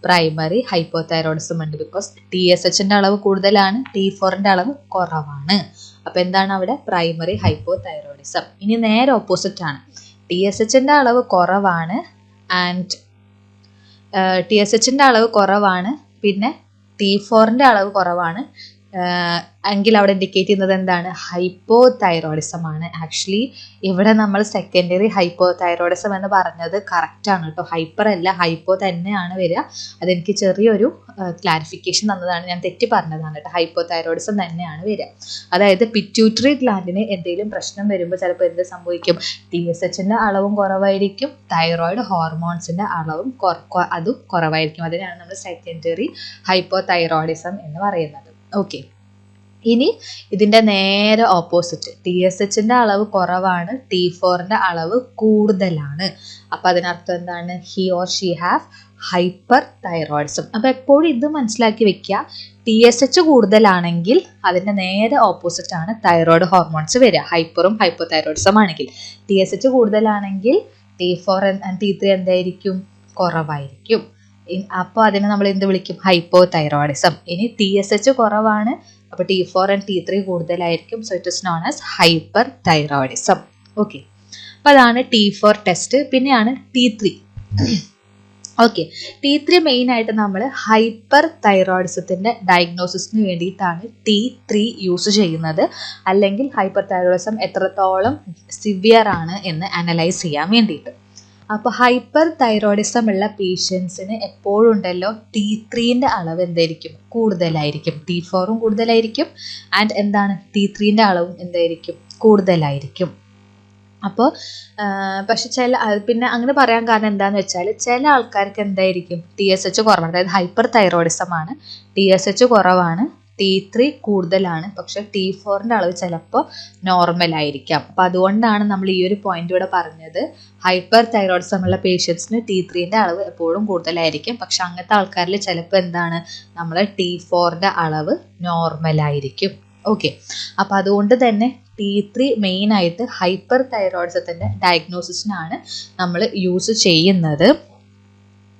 പ്രൈമറി ഹൈപ്പോതൈറോയിഡിസം ഉണ്ട്. ബിക്കോസ് ടി എസ് എച്ചിന്റെ അളവ് കൂടുതലാണ് ടി ഫോറിന്റെ അളവ് കുറവാണ്. അപ്പോൾ എന്താണ് അവിടെ? പ്രൈമറി ഹൈപ്പോതൈറോയിഡിസം ഇനി നേരെ ഓപ്പോസിറ്റ് ആണ്. ടി എസ് എച്ചിന്റെ അളവ് കുറവാണ് ആൻഡ് ടി എസ് എച്ചിന്റെ അളവ് കുറവാണ്. പിന്നെ ടി ഫോറിന്റെ അളവ് കുറവാണ്. എങ്കിൽ അവിടെ ഇൻഡിക്കേറ്റ് ചെയ്യുന്നത് എന്താണ്? ഹൈപ്പോ തൈറോയിഡിസം ആണ്. ആക്ച്വലി ഇവിടെ നമ്മൾ സെക്കൻഡറി ഹൈപ്പോ തൈറോയിഡിസം എന്ന് പറഞ്ഞത് കറക്റ്റാണ് കേട്ടോ. ഹൈപ്പർ അല്ല ഹൈപ്പോ തന്നെയാണ് വരിക. അതെനിക്ക് ചെറിയൊരു ക്ലാരിഫിക്കേഷൻ തന്നതാണ്. ഞാൻ തെറ്റി പറഞ്ഞതാണ് കേട്ടോ. ഹൈപ്പോ തൈറോയിഡിസം തന്നെയാണ് വരിക. അതായത് പിറ്റ്യൂട്ടറി ഗ്ലാൻഡിന് എന്തെങ്കിലും പ്രശ്നം വരുമ്പോൾ ചിലപ്പോൾ എന്ത് സംഭവിക്കും? ടി എസ് എച്ചിന്റെ അളവും കുറവായിരിക്കും. തൈറോയിഡ് ഹോർമോൺസിന്റെ അളവും അതും കുറവായിരിക്കും. അതിനാണ് നമ്മൾ സെക്കൻഡറി ഹൈപ്പോ തൈറോയിഡിസം എന്ന് പറയുന്നത്. ഓക്കെ ഇനി ഇതിന്റെ നേരെ ഓപ്പോസിറ്റ് ടി എസ് എച്ചിന്റെ അളവ് കുറവാണ് ടി ഫോറിന്റെ അളവ് കൂടുതലാണ്. അപ്പം അതിനർത്ഥം എന്താണ്? ഹി ഓർ ഷീ ഹാവ് ഹൈപ്പർ തൈറോയിഡ്സും അപ്പോൾ എപ്പോഴും ഇത് മനസ്സിലാക്കി വെക്കുക ടി എസ് എച്ച് കൂടുതലാണെങ്കിൽ അതിന്റെ നേരെ ഓപ്പോസിറ്റ് ആണ് തൈറോയ്ഡ് ഹോർമോൺസ് വരിക ഹൈപ്പറും ഹൈപ്പോ തൈറോയിഡ്സും ആണെങ്കിൽ. ടി എസ് എച്ച് കൂടുതലാണെങ്കിൽ ടി ഫോർ ടി ത്രീ എന്തായിരിക്കും? കുറവായിരിക്കും. അപ്പോൾ അതിനെ നമ്മൾ എന്ത് വിളിക്കും? ഹൈപ്പോ തൈറോയിഡിസം ഇനി ടി എസ് എച്ച് കുറവാണ്. അപ്പോൾ T four and T three കൂടുതലായിരിക്കും. So it is known as hyperthyroidism okay അപ്പോൾ അതാണ് ടി ഫോർ ടെസ്റ്റ് പിന്നെയാണ് T three okay T three main ആയിട്ട് നമ്മൾ ഹൈപ്പർ തൈറോയിഡിസത്തിന്റെ ഡയഗ്നോസിസിന് വേണ്ടിയിട്ടാണ് ടി ത്രീ യൂസ് ചെയ്യുന്നത്. അല്ലെങ്കിൽ ഹൈപ്പർ തൈറോയിഡിസം എത്രത്തോളം സിവിയർ ആണ് എന്ന് അനലൈസ് ചെയ്യാൻ വേണ്ടിയിട്ട്. അപ്പോൾ ഹൈപ്പർ തൈറോയിഡിസം ഉള്ള പേഷ്യൻസിന് എപ്പോഴും ഉണ്ടല്ലോ ടി ത്രീന്റെ അളവ് എന്തായിരിക്കും കൂടുതലായിരിക്കും ടി ഫോറും കൂടുതലായിരിക്കും. ആൻഡ് എന്താണ്? ടി ത്രീന്റെ അളവും എന്തായിരിക്കും? കൂടുതലായിരിക്കും. അപ്പോൾ പക്ഷെ ചില പിന്നെ അങ്ങനെ പറയാൻ കാരണം എന്താണെന്ന് വെച്ചാൽ ചില ആൾക്കാർക്ക് എന്തായിരിക്കും? ടി എസ് എച്ച് കുറവാണ്. അതായത് ഹൈപ്പർ തൈറോയിഡിസം ആണ് ടി എസ് എച്ച് കുറവാണ്. ടി ത്രീ കൂടുതലാണ്. പക്ഷെ ടി ഫോറിന്റെ അളവ് ചിലപ്പോൾ നോർമൽ ആയിരിക്കാം. അപ്പോൾ അതുകൊണ്ടാണ് നമ്മൾ ഈ ഒരു പോയിന്റ് ഇവിടെ പറഞ്ഞത്. ഹൈപ്പർ തൈറോയിഡിസം ഉള്ള പേഷ്യൻസിന് ടി ത്രീന്റെ അളവ് എപ്പോഴും കൂടുതലായിരിക്കും. പക്ഷെ അങ്ങനത്തെ ആൾക്കാരിൽ ചിലപ്പോൾ എന്താണ്? നമ്മൾ ടി ഫോറിന്റെ അളവ് നോർമൽ ആയിരിക്കും. ഓക്കെ അപ്പം അതുകൊണ്ട് തന്നെ ടി ത്രീ മെയിനായിട്ട് ഹൈപ്പർ തൈറോയിഡ്സത്തിന്റെ ഡയഗ്നോസിസിനാണ് നമ്മൾ യൂസ് ചെയ്യുന്നത്.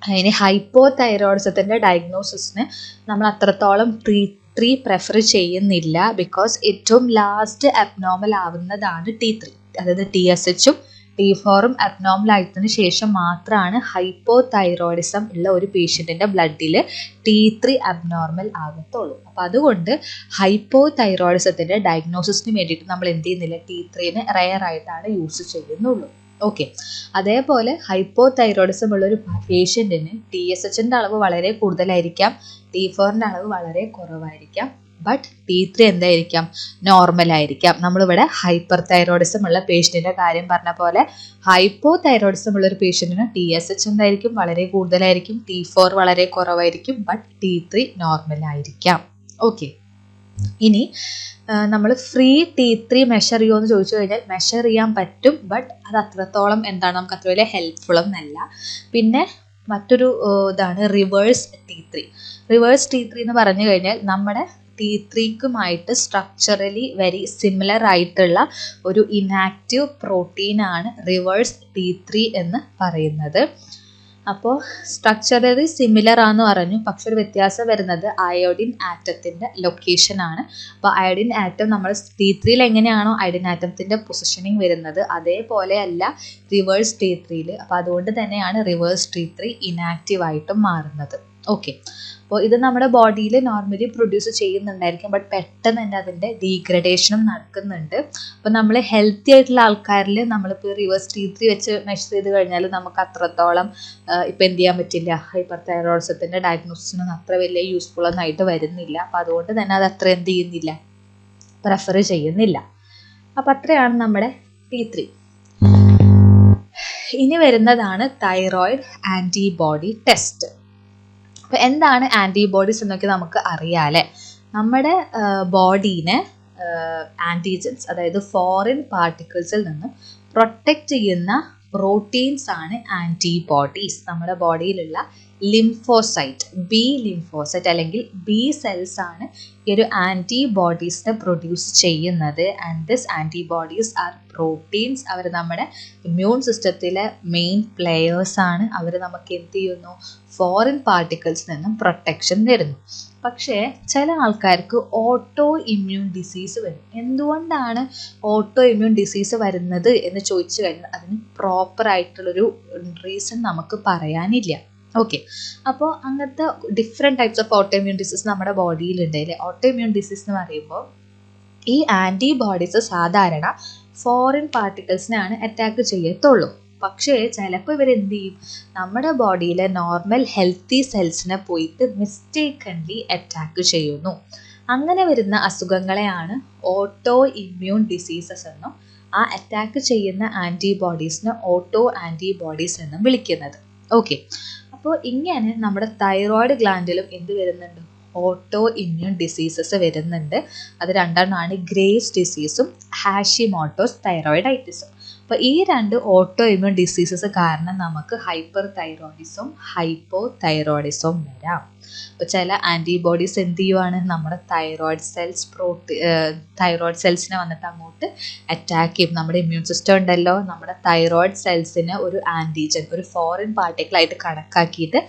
ഇനി ഹൈപ്പോ തൈറോയിഡ്സത്തിന്റെ ഡയഗ്നോസിസിന് നമ്മൾ അത്രത്തോളം ത്രീ ത്രീ പ്രെഫർ ചെയ്യുന്നില്ല ബിക്കോസ് ഏറ്റവും ലാസ്റ്റ് അബ്നോർമൽ ആവുന്നതാണ് ടി ത്രീ അതായത് ടി എസ് എച്ചും ടി ഫോറും അബ്നോർമൽ ആയതിനു ശേഷം മാത്രമാണ് ഹൈപ്പോ തൈറോയിഡിസം ഉള്ള ഒരു പേഷ്യന്റിന്റെ ബ്ലഡിൽ ടി ത്രീ അബ്നോർമൽ ആകത്തുള്ളൂ. അപ്പോൾ അതുകൊണ്ട് ഹൈപ്പോ തൈറോയിഡിസത്തിന്റെ ഡയഗ്നോസിസിന് വേണ്ടിയിട്ട് നമ്മൾ എന്ത് ചെയ്യുന്നില്ല ടി ത്രീന് റെയർ ആയിട്ടാണ് യൂസ് ചെയ്യുന്നുള്ളൂ. ഓക്കെ അതേപോലെ ഹൈപ്പോ തൈറോയിഡിസം ഉള്ള ഒരു പേഷ്യന്റിന് ടി എസ് എച്ചിന്റെ അളവ് വളരെ കൂടുതലായിരിക്കാം. ടി ഫോറിന്റെ അളവ് വളരെ കുറവായിരിക്കാം. ബട്ട് ടി ത്രീ എന്തായിരിക്കാം? നോർമൽ ആയിരിക്കാം. നമ്മളിവിടെ ഹൈപ്പർ തൈറോയിഡിസം ഉള്ള പേഷ്യന്റിന്റെ കാര്യം പറഞ്ഞ പോലെ ഹൈപ്പോ തൈറോയിഡിസം ഉള്ള ഒരു പേഷ്യന്റിന് ടി എസ് എച്ച് എന്തായിരിക്കും? വളരെ കൂടുതലായിരിക്കും. ടി ഫോർ വളരെ കുറവായിരിക്കും. ബട്ട് ടി ത്രീ നോർമൽ ആയിരിക്കാം. ഓക്കെ ഇനി നമ്മൾ ഫ്രീ ടി ത്രീ മെഷർ ചെയ്യുമോ എന്ന് ചോദിച്ചു കഴിഞ്ഞാൽ മെഷർ ചെയ്യാൻ പറ്റും. ബട്ട് അത് അത്രത്തോളം എന്താണ്? നമുക്ക് അത്ര വലിയ ഹെൽപ്ഫുൾ ഒന്നല്ല പിന്നെ മറ്റൊരു ഇതാണ് reverse T three reverse T three എന്ന് പറഞ്ഞു കഴിഞ്ഞാൽ നമ്മുടെ ടി ത്രീക്കുമായിട്ട് സ്ട്രക്ചറലി വെരി സിമിലർ ആയിട്ടുള്ള ഒരു ഇനാക്റ്റീവ് പ്രോട്ടീനാണ് റിവേഴ്സ് ടി ത്രീ എന്ന് പറയുന്നത്. അപ്പോൾ സ്ട്രക്ചറലി സിമിലർ ആണെന്ന് പറഞ്ഞു. പക്ഷെ ഒരു വ്യത്യാസം വരുന്നത് അയോഡിൻ ആറ്റത്തിന്റെ ലൊക്കേഷനാണ് അപ്പോൾ അയോഡിൻ ആറ്റം നമ്മൾ ടി ത്രീയിൽ എങ്ങനെയാണോ അയോഡിൻ ആറ്റത്തിന്റെ പൊസിഷനിങ് വരുന്നത് അതേപോലെ അല്ല റിവേഴ്സ് ടി ത്രീയിൽ അപ്പോൾ അതുകൊണ്ട് തന്നെയാണ് റിവേഴ്സ് ടി ത്രീ ഇനാക്റ്റീവ് ആയിട്ടും മാറുന്നത്. ഓക്കെ അപ്പോൾ ഇത് നമ്മുടെ ബോഡിയിൽ നോർമലി പ്രൊഡ്യൂസ് ചെയ്യുന്നുണ്ടായിരിക്കും. ബട്ട് പെട്ടെന്ന് തന്നെ അതിന്റെ ഡീഗ്രഡേഷനും നടക്കുന്നുണ്ട്. അപ്പോൾ നമ്മൾ ഹെൽത്തി ആയിട്ടുള്ള ആൾക്കാരിൽ നമ്മളിപ്പോൾ റിവേഴ്സ് ടി ത്രീ വെച്ച് മെഷർ ചെയ്ത് കഴിഞ്ഞാൽ നമുക്ക് അത്രത്തോളം ഇപ്പം എന്ത് ചെയ്യാൻ പറ്റില്ല. ഹൈപ്പർ തൈറോയിഡ്സത്തിന്റെ ഡയഗ്നോസിസിനൊന്നും അത്ര വലിയ യൂസ്ഫുൾ ഒന്നും ആയിട്ട് വരുന്നില്ല. അപ്പോൾ അതുകൊണ്ട് തന്നെ അത് അത്ര എന്ത് ചെയ്യുന്നില്ല. പ്രെഫർ ചെയ്യുന്നില്ല. അപ്പം അത്രയാണ് നമ്മുടെ ടി ത്രീ ഇനി വരുന്നതാണ് തൈറോയിഡ് ആന്റിബോഡി ടെസ്റ്റ് അപ്പോൾ എന്താണ് ആന്റിബോഡീസ് എന്നൊക്കെ നമുക്ക് അറിയാല്ലേ നമ്മുടെ ബോഡീനെ ആന്റിജൻസ് അതായത് ഫോറിൻ പാർട്ടിക്കിൾസിൽ നിന്നും പ്രൊട്ടക്റ്റ് ചെയ്യുന്ന പ്രോട്ടീൻസ് ആണ് ആന്റിബോഡീസ് നമ്മുടെ ബോഡിയിലുള്ള ലിംഫോസൈറ്റ് ബി ലിംഫോസൈറ്റ് അല്ലെങ്കിൽ ബി സെൽസ് ആണ് ഈ ഒരു ആന്റിബോഡീസിനെ പ്രൊഡ്യൂസ് ചെയ്യുന്നത്. And this antibodies are proteins അവർ നമ്മുടെ ഇമ്മ്യൂൺ സിസ്റ്റത്തിലെ മെയിൻ പ്ലെയേഴ്സ് ആണ്. അവർ നമുക്ക് എന്ത് ചെയ്യുന്നു? ഫോറിൻ പാർട്ടിക്കിൾസ് നിന്നും പ്രൊട്ടക്ഷൻ തരുന്നു. പക്ഷേ ചില ആൾക്കാർക്ക് ഓട്ടോ ഇമ്മ്യൂൺ ഡിസീസ് വരും. എന്തുകൊണ്ടാണ് ഓട്ടോ ഇമ്മ്യൂൺ ഡിസീസ് വരുന്നത് എന്ന് ചോദിച്ചു കഴിഞ്ഞാൽ അതിന് പ്രോപ്പറായിട്ടുള്ളൊരു റീസൺ നമുക്ക് പറയാനില്ല. ഓക്കെ അപ്പോൾ അങ്ങനത്തെ different types of autoimmune disease നമ്മുടെ ബോഡിയിലുണ്ട് അല്ലേ? ഓട്ടോ ഇമ്മ്യൂൺ ഡിസീസ് എന്ന് പറയുമ്പോൾ ഈ ആന്റിബോഡീസ് സാധാരണ ഫോറിൻ പാർട്ടിക്കിൾസിനാണ് അറ്റാക്ക് ചെയ്യത്തുള്ളൂ. പക്ഷേ ചിലപ്പോൾ ഇവർ എന്ത് ചെയ്യും? നമ്മുടെ ബോഡിയിലെ നോർമൽ ഹെൽത്തി സെൽസിനെ പോയിട്ട് മിസ്റ്റേക്കൻലി അറ്റാക്ക് ചെയ്യുന്നു. അങ്ങനെ വരുന്ന അസുഖങ്ങളെയാണ് ഓട്ടോ ഇമ്മ്യൂൺ ഡിസീസസ് എന്നും ആ അറ്റാക്ക് ചെയ്യുന്ന ആന്റിബോഡീസിനെ ഓട്ടോ ആന്റിബോഡീസ് എന്നും വിളിക്കുന്നത്. ഓക്കെ അപ്പോൾ ഇങ്ങനെ നമ്മുടെ തൈറോയ്ഡ് ഗ്ലാൻഡിലും എന്ത് വരുന്നുണ്ട്? ഓട്ടോ ഇമ്മ്യൂൺ ഡിസീസസ് വരുന്നുണ്ട്. അത് രണ്ടെണ്ണമാണ് ഗ്രേസ് ഡിസീസും ഹാഷിമോട്ടോസ് തൈറോയിഡൈറ്റിസും അപ്പോൾ ഈ രണ്ട് ഓട്ടോ ഇമ്യൂൺ ഡിസീസസ് കാരണം നമുക്ക് ഹൈപ്പർ തൈറോയിഡിസും ഹൈപ്പോ തൈറോയിഡിസും വരാം. അപ്പോൾ ചില ആന്റിബോഡീസ് എന്ത് ചെയ്യുവാണ്? നമ്മുടെ തൈറോയിഡ് സെൽസ് പ്രോട്ടി തൈറോയിഡ് സെൽസിനെ വന്നിട്ട് അങ്ങോട്ട് അറ്റാക്ക് ചെയ്യും. നമ്മുടെ ഇമ്മ്യൂൺ സിസ്റ്റം ഉണ്ടല്ലോ. നമ്മുടെ തൈറോയിഡ് സെൽസിനെ ഒരു ആന്റിജൻ ഒരു ഫോറിൻ പാർട്ടിക്കിളായിട്ട് കണക്കാക്കിയിട്ട്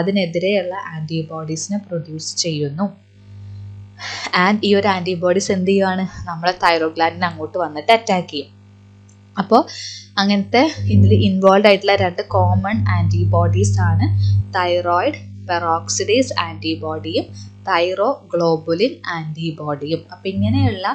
അതിനെതിരെയുള്ള ആന്റിബോഡീസിനെ പ്രൊഡ്യൂസ് ചെയ്യുന്നു. ആൻഡ് ഈ ഒരു ആന്റിബോഡീസ് എന്ത് ചെയ്യുവാണ്? നമ്മുടെ തൈറോഗ്ലാൻഡിനെ ഗ്ലാൻഡിനെ അങ്ങോട്ട് വന്നിട്ട് അറ്റാക്ക് ചെയ്യും. അപ്പോൾ അങ്ങനത്തെ ഇതിൽ ഇൻവോൾവ് ആയിട്ടുള്ള രണ്ട് കോമൺ ആന്റിബോഡീസ് ആണ്. തൈറോയിഡ് പെറോക്സിഡേസ് ആന്റിബോഡിയും തൈറോ ഗ്ലോബുലിൻ ആന്റിബോഡിയും അപ്പം ഇങ്ങനെയുള്ള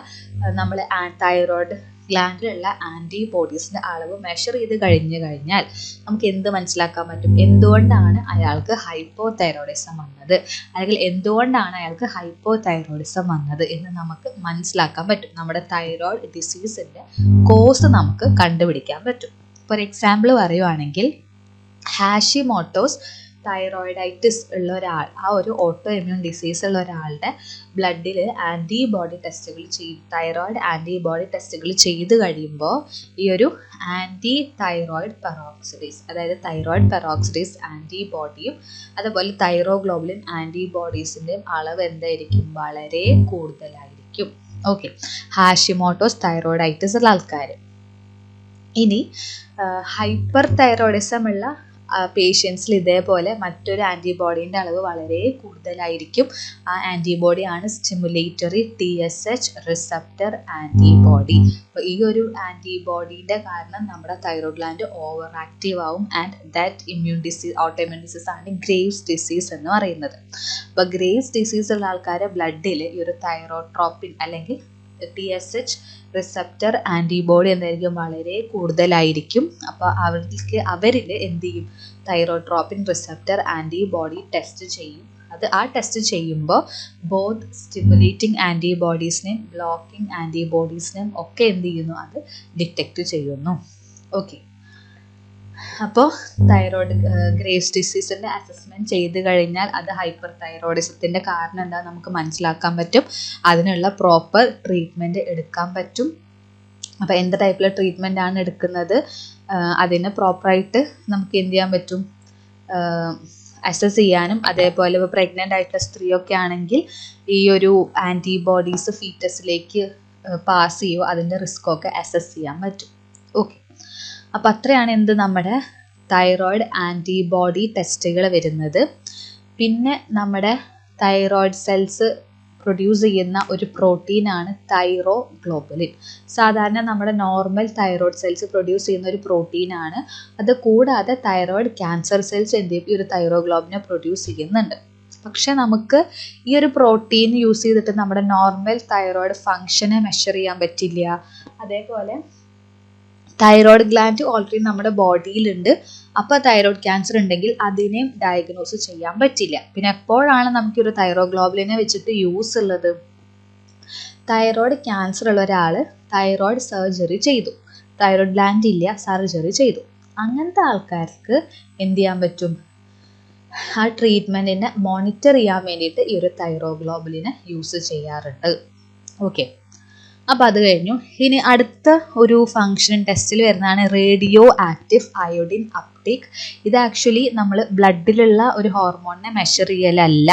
നമ്മൾ തൈറോയിഡ് ഗ്ലാൻഡിലുള്ള ആന്റിബോഡീസിന്റെ അളവ് മെഷർ ചെയ്ത് കഴിഞ്ഞു കഴിഞ്ഞാൽ നമുക്ക് എന്ത് മനസ്സിലാക്കാൻ പറ്റും? എന്തുകൊണ്ടാണ് അയാൾക്ക് ഹൈപ്പോ തൈറോയിഡിസം വന്നത്? അല്ലെങ്കിൽ എന്തുകൊണ്ടാണ് അയാൾക്ക് ഹൈപ്പോ തൈറോയിഡിസം വന്നത് എന്ന് നമുക്ക് മനസ്സിലാക്കാൻ പറ്റും. നമ്മുടെ തൈറോയിഡ് ഡിസീസിന്റെ കോസ് നമുക്ക് കണ്ടുപിടിക്കാൻ പറ്റും. ഫോർ എക്സാമ്പിൾ പറയുവാണെങ്കിൽ ഹാഷിമോട്ടോസ് തൈറോയിഡൈറ്റിസ് ഉള്ള ഒരാൾ ആ ഒരു ഓട്ടോ ഇമ്മ്യൂൺ ഡിസീസ് ഉള്ള ഒരാളുടെ ബ്ലഡിൽ ആന്റിബോഡി ടെസ്റ്റുകൾ ചെയ് തൈറോയിഡ് ആന്റിബോഡി ടെസ്റ്റുകൾ ചെയ്ത് കഴിയുമ്പോൾ ഈ ഒരു ആന്റി തൈറോയിഡ് പെറോക്സിഡേസ് അതായത് തൈറോയിഡ് പെറോക്സിഡേസ് ആന്റിബോഡിയും അതുപോലെ തൈറോഗ്ലോബുലിൻ ആന്റിബോഡീസിന്റെയും അളവ് എന്തായിരിക്കും? വളരെ കൂടുതലായിരിക്കും. ഓക്കെ ഹാഷിമോട്ടോസ് തൈറോയിഡൈറ്റിസ് ഉള്ള ആൾക്കാർ ഇനി ഹൈപ്പർ തൈറോയിഡിസം ഉള്ള പേഷ്യൻസിൽ ഇതേപോലെ മറ്റൊരു ആന്റിബോഡീന്റെ അളവ് വളരെ കൂടുതലായിരിക്കും. ആ ആന്റിബോഡിയാണ് stimulatory T S H receptor antibody അപ്പോൾ ഈ ഒരു ആന്റിബോഡീന്റെ കാരണം നമ്മുടെ തൈറോയ്ഡ് ഗ്ലാൻഡ് ഓവർ ആക്റ്റീവ് ആവും and that immune disease autoimmune disease ആണ് ഗ്രേവ്സ് ഡിസീസ് എന്ന് പറയുന്നത്. അപ്പോൾ ഗ്രേവ്സ് ഡിസീസ് ഉള്ള ആൾക്കാരെ ബ്ലഡിൽ ഈ ഒരു തൈറോട്രോപ്പിൻ അല്ലെങ്കിൽ T S H receptor antibody എന്നായിരിക്കും വളരെ കൂടുതലായിരിക്കും. അപ്പോൾ അവർക്ക് അവരിൽ എന്ത് ചെയ്യും? തൈറോട്രോപ്പിൻ റിസപ്റ്റർ ആന്റിബോഡി ടെസ്റ്റ് ചെയ്യും. അത് ആ ടെസ്റ്റ് ചെയ്യുമ്പോൾ ബോത്ത് സ്റ്റിമുലേറ്റിംഗ് ആന്റിബോഡീസിനെയും ബ്ലോക്കിംഗ് ആന്റിബോഡീസിനെയും ഒക്കെ എന്ത് ചെയ്യുന്നു? അത് ഡിറ്റക്റ്റ് ചെയ്യുന്നു. ഓക്കെ അപ്പോൾ തൈറോയ്ഡ് ഗ്രേസ് ഡിസീസിന്റെ അസസ്മെന്റ് ചെയ്ത് കഴിഞ്ഞാൽ അത് ഹൈപ്പർ തൈറോയിഡിസത്തിന്റെ കാരണം എന്താണെന്ന് നമുക്ക് മനസ്സിലാക്കാൻ പറ്റും. അതിനുള്ള പ്രോപ്പർ ട്രീറ്റ്മെന്റ് എടുക്കാൻ പറ്റും. അപ്പോൾ എന്ത് ടൈപ്പിലെ ട്രീറ്റ്മെന്റ് ആണ് എടുക്കുന്നത്? അതിന് പ്രോപ്പറായിട്ട് നമുക്ക് എന്ത് ചെയ്യാൻ പറ്റും? അസസ് ചെയ്യാനും അതേപോലെ ഇപ്പോൾ പ്രഗ്നന്റ് ആയിട്ടുള്ള സ്ത്രീയൊക്കെ ആണെങ്കിൽ ഈ ഒരു ആന്റിബോഡീസ് ഫീറ്റസിലേക്ക് പാസ് ചെയ്യുമോ അതിന്റെ റിസ്ക്കൊക്കെ അസസ് ചെയ്യാൻ പറ്റും. അപ്പോൾ അത്രയാണ് എന്ത് നമ്മുടെ തൈറോയിഡ് ആന്റിബോഡി ടെസ്റ്റുകൾ വരുന്നത്. പിന്നെ നമ്മുടെ തൈറോയിഡ് സെൽസ് പ്രൊഡ്യൂസ് ചെയ്യുന്ന ഒരു പ്രോട്ടീനാണ് തൈറോ ഗ്ലോബുലിൻ സാധാരണ നമ്മുടെ നോർമൽ തൈറോയിഡ് സെൽസ് പ്രൊഡ്യൂസ് ചെയ്യുന്ന ഒരു പ്രോട്ടീനാണ് അത് കൂടാതെ തൈറോയിഡ് ക്യാൻസർ സെൽസ് എന്ത് ഈ ഒരു തൈറോ ഗ്ലോബിനെ പ്രൊഡ്യൂസ് ചെയ്യുന്നുണ്ട്. പക്ഷെ നമുക്ക് ഈ ഒരു പ്രോട്ടീൻ യൂസ് ചെയ്തിട്ട് നമ്മുടെ നോർമൽ തൈറോയിഡ് ഫങ്ഷനെ മെഷർ ചെയ്യാൻ പറ്റില്ല. അതേപോലെ തൈറോയ്ഡ് ഗ്ലാൻഡ് ഓൾറെഡി നമ്മുടെ ബോഡിയിലുണ്ട് അപ്പോൾ തൈറോയ്ഡ് ക്യാൻസർ ഉണ്ടെങ്കിൽ അതിനെയും ഡയഗ്നോസ് ചെയ്യാൻ പറ്റില്ല. പിന്നെ എപ്പോഴാണ് നമുക്ക് നമുക്കൊരു തൈറോഗ്ലോബുലിനെ വെച്ചിട്ട് യൂസ് ഉള്ളത്? തൈറോയ്ഡ് ക്യാൻസർ ഉള്ള ഒരാൾ തൈറോയ്ഡ് സർജറി ചെയ്തു. തൈറോയ്ഡ് ഗ്ലാൻഡ് ഇല്ല സർജറി ചെയ്തു. അങ്ങനത്തെ ആൾക്കാർക്ക് എന്ത് ചെയ്യാൻ പറ്റും? ആ ട്രീറ്റ്മെന്റിനെ മോണിറ്റർ ചെയ്യാൻ വേണ്ടിയിട്ട് ഈ ഒരു തൈറോഗ്ലോബുലിനെ യൂസ് ചെയ്യാറുണ്ട്. ഓക്കെ അപ്പോൾ അത് കഴിഞ്ഞു. ഇനി അടുത്ത ഒരു ഫങ്ഷൻ ടെസ്റ്റിൽ വരുന്നതാണ് റേഡിയോ ആക്റ്റീവ് അയോഡിൻ അപ്ടേക്ക് ഇത് ആക്ച്വലി നമ്മൾ ബ്ലഡിലുള്ള ഒരു ഹോർമോണിനെ മെഷർ ചെയ്യലല്ല.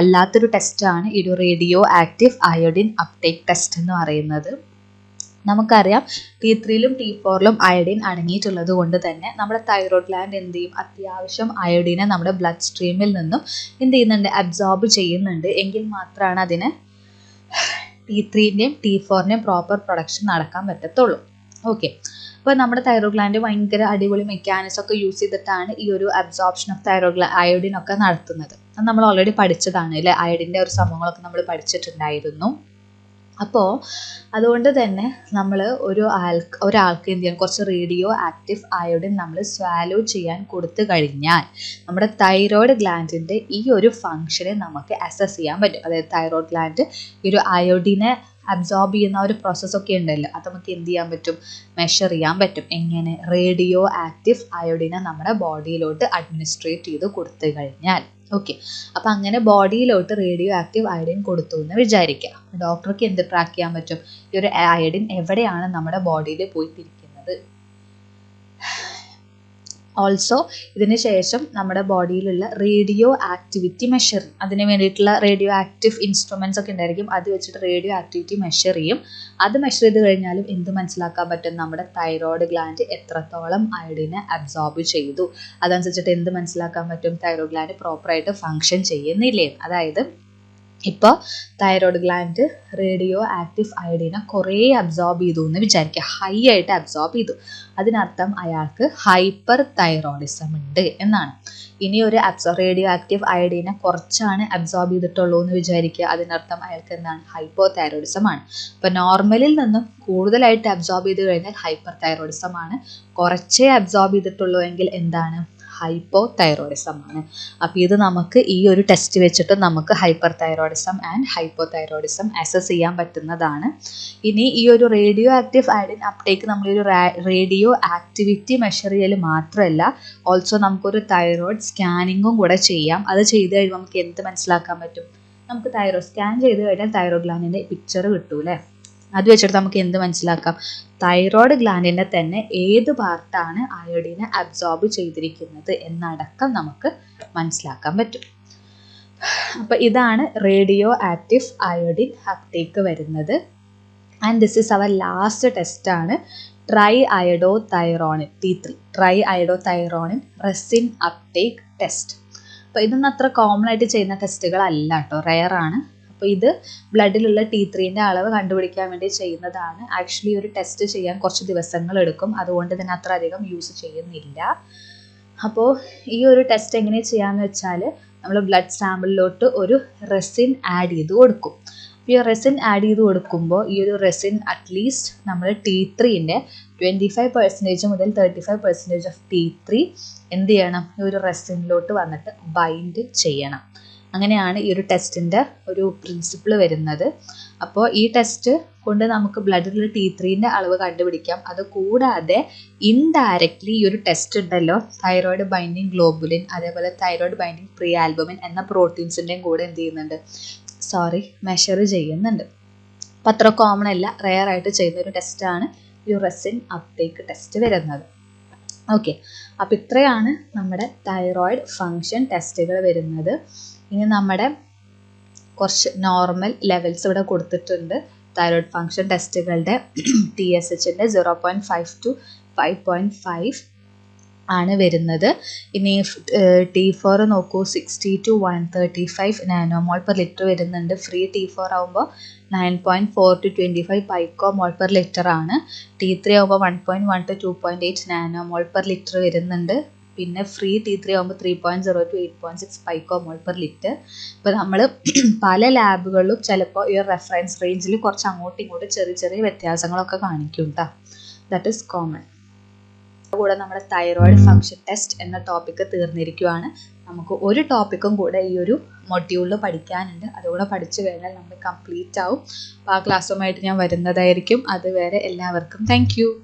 അല്ലാത്തൊരു ടെസ്റ്റാണ് ഈ ഒരു radioactive iodine uptake test എന്ന് പറയുന്നത്. നമുക്കറിയാം ടി ത്രീയിലും ടി ഫോറിലും അയഡിൻ അടങ്ങിയിട്ടുള്ളത് കൊണ്ട് തന്നെ നമ്മുടെ തൈറോയ്ഡ് ഗ്ലാൻഡ് എന്ത് ചെയ്യും? അത്യാവശ്യം അയോഡിനെ നമ്മുടെ ബ്ലഡ് സ്ട്രീമിൽ നിന്നും എന്ത് ചെയ്യുന്നുണ്ട്? അബ്സോർബ് ചെയ്യുന്നുണ്ട്. എങ്കിൽ മാത്രമാണ് അതിന് ടി ത്രീന്റെയും ടി ഫോറിന്റെയും പ്രോപ്പർ പ്രൊഡക്ഷൻ നടക്കാൻ പറ്റത്തുള്ളൂ. ഓക്കെ അപ്പോൾ നമ്മുടെ തൈറോയ്ഡ് ഗ്ലാൻഡ് ഭയങ്കര അടിപൊളി മെക്കാനിസം ഒക്കെ യൂസ് ചെയ്തിട്ടാണ് ഈ ഒരു അബ്സോർപ്ഷൻ ഓഫ് തൈറോയ്ഡ് ഗ്ലാ അയോഡിൻ ഒക്കെ നടത്തുന്നത്. അത് നമ്മൾ ഓൾറെഡി പഠിച്ചതാണ് അല്ലേ? അയോഡിന്റെ ഒരു സംഭവങ്ങളൊക്കെ നമ്മൾ പഠിച്ചിട്ടുണ്ടായിരുന്നു. അപ്പോൾ അതുകൊണ്ട് തന്നെ നമ്മൾ ഒരു ആൾക്ക് ഒരാൾക്ക് എന്ത് ചെയ്യണം? കുറച്ച് റേഡിയോ ആക്റ്റീവ് അയോഡിൻ നമ്മൾ സ്വാലോ ചെയ്യാൻ കൊടുത്തു കഴിഞ്ഞാൽ നമ്മുടെ തൈറോയ്ഡ് ഗ്ലാൻഡിന്റെ ഈ ഒരു ഫങ്ഷനെ നമുക്ക് അസസ് ചെയ്യാൻ പറ്റും. അതായത് തൈറോയ്ഡ് ഗ്ലാൻഡ് ഈ ഒരു അയോഡിനെ അബ്സോർബ് ചെയ്യുന്ന ഒരു പ്രോസസ്സൊക്കെ ഉണ്ടല്ലോ. അത് നമുക്ക് എന്ത് ചെയ്യാൻ പറ്റും? മെഷർ ചെയ്യാൻ പറ്റും. എങ്ങനെ? റേഡിയോ ആക്റ്റീവ് അയോഡിനെ നമ്മുടെ ബോഡിയിലോട്ട് അഡ്മിനിസ്ട്രേറ്റ് ചെയ്ത് കൊടുത്തു കഴിഞ്ഞാൽ. ഓക്കെ അപ്പം അങ്ങനെ ബോഡിയിലോട്ട് റേഡിയോ ആക്റ്റീവ് അയഡിൻ കൊടുത്തു എന്ന് വിചാരിക്കുക ഡോക്ടർക്ക് എന്ത് ട്രാക്ക് ചെയ്യാൻ പറ്റും? ഈ ഒരു അയഡിൻ എവിടെയാണ് നമ്മുടെ ബോഡിയിൽ പോയി തിരിക്കുന്നത് ഓൾസോ ഇതിന് ശേഷം നമ്മുടെ ബോഡിയിലുള്ള റേഡിയോ ആക്ടിവിറ്റി മെഷർ അതിന് വേണ്ടിയിട്ടുള്ള റേഡിയോ ആക്റ്റീവ് ഇൻസ്ട്രുമെൻസ് ഒക്കെ ഉണ്ടായിരിക്കും. അത് വെച്ചിട്ട് റേഡിയോ ആക്ടിവിറ്റി മെഷർ ചെയ്യും. അത് മെഷർ ചെയ്ത് കഴിഞ്ഞാലും എന്ത് മനസ്സിലാക്കാൻ പറ്റും? നമ്മുടെ തൈറോയ്ഡ് ഗ്ലാൻഡ് എത്രത്തോളം അയഡിനെ അബ്സോർബ് ചെയ്തു? അതനുസരിച്ചിട്ട് എന്ത് മനസ്സിലാക്കാൻ പറ്റും? തൈറോയ്ഡ് ഗ്ലാൻഡ് പ്രോപ്പറായിട്ട് ഫങ്ഷൻ ചെയ്യുന്നില്ലേ? അതായത് ഇപ്പോൾ തൈറോയ്ഡ് ഗ്ലാൻഡ് റേഡിയോ ആക്റ്റീവ് അയഡിനെ കുറേ അബ്സോർബ് ചെയ്തു എന്ന് വിചാരിക്കുക ഹൈ ആയിട്ട് അബ്സോർബ് ചെയ്തു. അതിനർത്ഥം അയാൾക്ക് ഹൈപ്പർ തൈറോയിഡിസം ഉണ്ട് എന്നാണ്. ഇനി ഒരു അബ്സോ റേഡിയോ ആക്റ്റീവ് അയഡിനെ കുറച്ചാണ് അബ്സോർബ് ചെയ്തിട്ടുള്ളൂ എന്ന് വിചാരിക്കുക അതിനർത്ഥം അയാൾക്ക് എന്താണ്? ഹൈപ്പോ തൈറോയിഡിസം ആണ് അപ്പോൾ നോർമലിൽ നിന്നും കൂടുതലായിട്ട് അബ്സോർബ് ചെയ്ത് കഴിഞ്ഞാൽ ഹൈപ്പർ തൈറോയിഡിസം ആണ്. കുറച്ചേ അബ്സോർബ് ചെയ്തിട്ടുള്ളൂ എങ്കിൽ എന്താണ്? ഹൈപ്പോ തൈറോയിഡിസം ആണ്. അപ്പോൾ ഇത് നമുക്ക് ഈ ഒരു ടെസ്റ്റ് വെച്ചിട്ട് നമുക്ക് hyperthyroidism and hypothyroidism assess ചെയ്യാൻ പറ്റുന്നതാണ്. ഇനി ഈ ഒരു റേഡിയോ ആക്റ്റീവ് അയഡിൻ അപ്ടേക്ക് നമ്മൾ ഒരു റേഡിയോ ആക്ടിവിറ്റി മെഷർ ചെയ്യൽ മാത്രമല്ല ഓൾസോ നമുക്കൊരു തൈറോയിഡ് സ്കാനിങ്ങും കൂടെ ചെയ്യാം. അത് ചെയ്ത് കഴിയുമ്പോൾ നമുക്ക് എന്ത് മനസ്സിലാക്കാൻ പറ്റും? നമുക്ക് തൈറോയിഡ് സ്കാൻ ചെയ്ത് കഴിഞ്ഞാൽ തൈറോയ്ഡ് ഗ്ലാൻഡിന്റെ പിക്ചർ കിട്ടൂലേ അത് വെച്ചിട്ട് നമുക്ക് എന്ത് മനസ്സിലാക്കാം? തൈറോയ്ഡ് ഗ്ലാൻഡിന്റെ തന്നെ ഏത് പാർട്ടാണ് അയോഡിനെ അബ്സോർബ് ചെയ്തിരിക്കുന്നത് എന്നടക്കം നമുക്ക് മനസ്സിലാക്കാൻ പറ്റും. അപ്പോൾ ഇതാണ് റേഡിയോ ആക്റ്റീവ് അയോഡിൻ അപ്ടേക്ക് വരുന്നത്. And this is our last ടെസ്റ്റാണ് triiodothyronine T three triiodothyronine resin uptake test അപ്പോൾ ഇതൊന്നും അത്ര കോമൺ ആയിട്ട് ചെയ്യുന്ന ടെസ്റ്റുകളല്ല കേട്ടോ റെയർ ആണ്. അപ്പോൾ ഇത് ബ്ലഡിലുള്ള ടി ത്രീന്റെ അളവ് കണ്ടുപിടിക്കാൻ വേണ്ടി ചെയ്യുന്നതാണ്. ആക്ച്വലി ഒരു ടെസ്റ്റ് ചെയ്യാൻ കുറച്ച് ദിവസങ്ങൾ എടുക്കും. അതുകൊണ്ട് തന്നെ അത്ര അധികം യൂസ് ചെയ്യുന്നില്ല. അപ്പോൾ ഈ ഒരു ടെസ്റ്റ് എങ്ങനെ ചെയ്യാന്ന് വെച്ചാൽ നമ്മൾ ബ്ലഡ് സാമ്പിളിലോട്ട് ഒരു റെസിൻ ആഡ് ചെയ്ത് കൊടുക്കും. അപ്പോൾ ഈ റെസിൻ ആഡ് ചെയ്ത് കൊടുക്കുമ്പോൾ ഈ ഒരു റെസിൻ അറ്റ്ലീസ്റ്റ് നമ്മൾ ടി ത്രീന്റെ ട്വന്റി ഫൈവ് പെർസെന്റേജ് മുതൽ thirty five percentage of T three എന്ത് ചെയ്യണം? ഈ ഒരു റെസിനിലോട്ട് വന്നിട്ട് ബൈൻഡ് ചെയ്യണം. അങ്ങനെയാണ് ഈ ഒരു ടെസ്റ്റിന്റെ ഒരു പ്രിൻസിപ്പിൾ വരുന്നത്. അപ്പോൾ ഈ ടെസ്റ്റ് കൊണ്ട് നമുക്ക് ബ്ലഡിലുള്ള ടി ത്രീന്റെ അളവ് കണ്ടുപിടിക്കാം. അത് കൂടാതെ ഇൻഡയറക്റ്റ്ലി ഈ ഒരു ടെസ്റ്റ് ഉണ്ടല്ലോ തൈറോയിഡ് ബൈൻഡിങ് ഗ്ലോബുലിൻ അതേപോലെ തൈറോയിഡ് ബൈൻഡിങ് പ്രീ ആൽബമിൻ എന്ന പ്രോട്ടീൻസിന്റെയും കൂടെ എന്ത് ചെയ്യുന്നുണ്ട്? സോറി മെഷർ ചെയ്യുന്നുണ്ട്. അപ്പം അത്ര കോമൺ അല്ല റെയർ ആയിട്ട് ചെയ്യുന്ന ഒരു ടെസ്റ്റാണ് യുറസിൻ അപ്ടേക്ക് ടെസ്റ്റ് വരുന്നത്. ഓക്കെ അപ്പോൾ ഇത്രയാണ് നമ്മുടെ തൈറോയിഡ് ഫങ്ഷൻ ടെസ്റ്റുകൾ വരുന്നത്. ഇനി നമ്മുടെ കുറച്ച് നോർമൽ ലെവൽസ് ഇവിടെ കൊടുത്തിട്ടുണ്ട്. തൈറോയിഡ് ഫങ്ഷൻ ടെസ്റ്റുകളുടെ T S എച്ചിന്റെ zero point five to five point five ആണ് വരുന്നത്. ഇനി ടി ഫോർ നോക്കൂ. Sixty to one thirty five nanomole per litre വരുന്നുണ്ട്. ഫ്രീ ടി ഫോർ ആകുമ്പോൾ nine point four to twenty five picomole per litre ആണ്. ടി ത്രീ ആകുമ്പോൾ one point one to two point eight nanomole per litre വരുന്നുണ്ട്. പിന്നെ ഫ്രീ ടി ത്രീ ആകുമ്പോൾ three point zero two eight point six picomole per litre ഇപ്പോൾ നമ്മൾ പല ലാബുകളിലും ചിലപ്പോൾ ഈ റെഫറൻസ് റേഞ്ചിൽ കുറച്ച് അങ്ങോട്ടും ഇങ്ങോട്ടും ചെറിയ ചെറിയ വ്യത്യാസങ്ങളൊക്കെ കാണിക്കും കേട്ടോ ദാറ്റ് ഇസ് കോമൺ കൂടെ നമ്മുടെ തൈറോയിഡ് ഫങ്ഷൻ ടെസ്റ്റ് എന്ന ടോപ്പിക്ക് തീർന്നിരിക്കുകയാണ് നമുക്ക് ഒരു ടോപ്പിക്കും കൂടെ ഈ ഒരു മൊഡ്യൂളിൽ പഠിക്കാനുണ്ട്. അതുകൂടെ പഠിച്ചു കഴിഞ്ഞാൽ നമ്മൾ കംപ്ലീറ്റ് ആവും. അപ്പോൾ ആ ക്ലാസ്സുമായിട്ട് ഞാൻ വരുന്നതായിരിക്കും. അതുവരെ എല്ലാവർക്കും താങ്ക്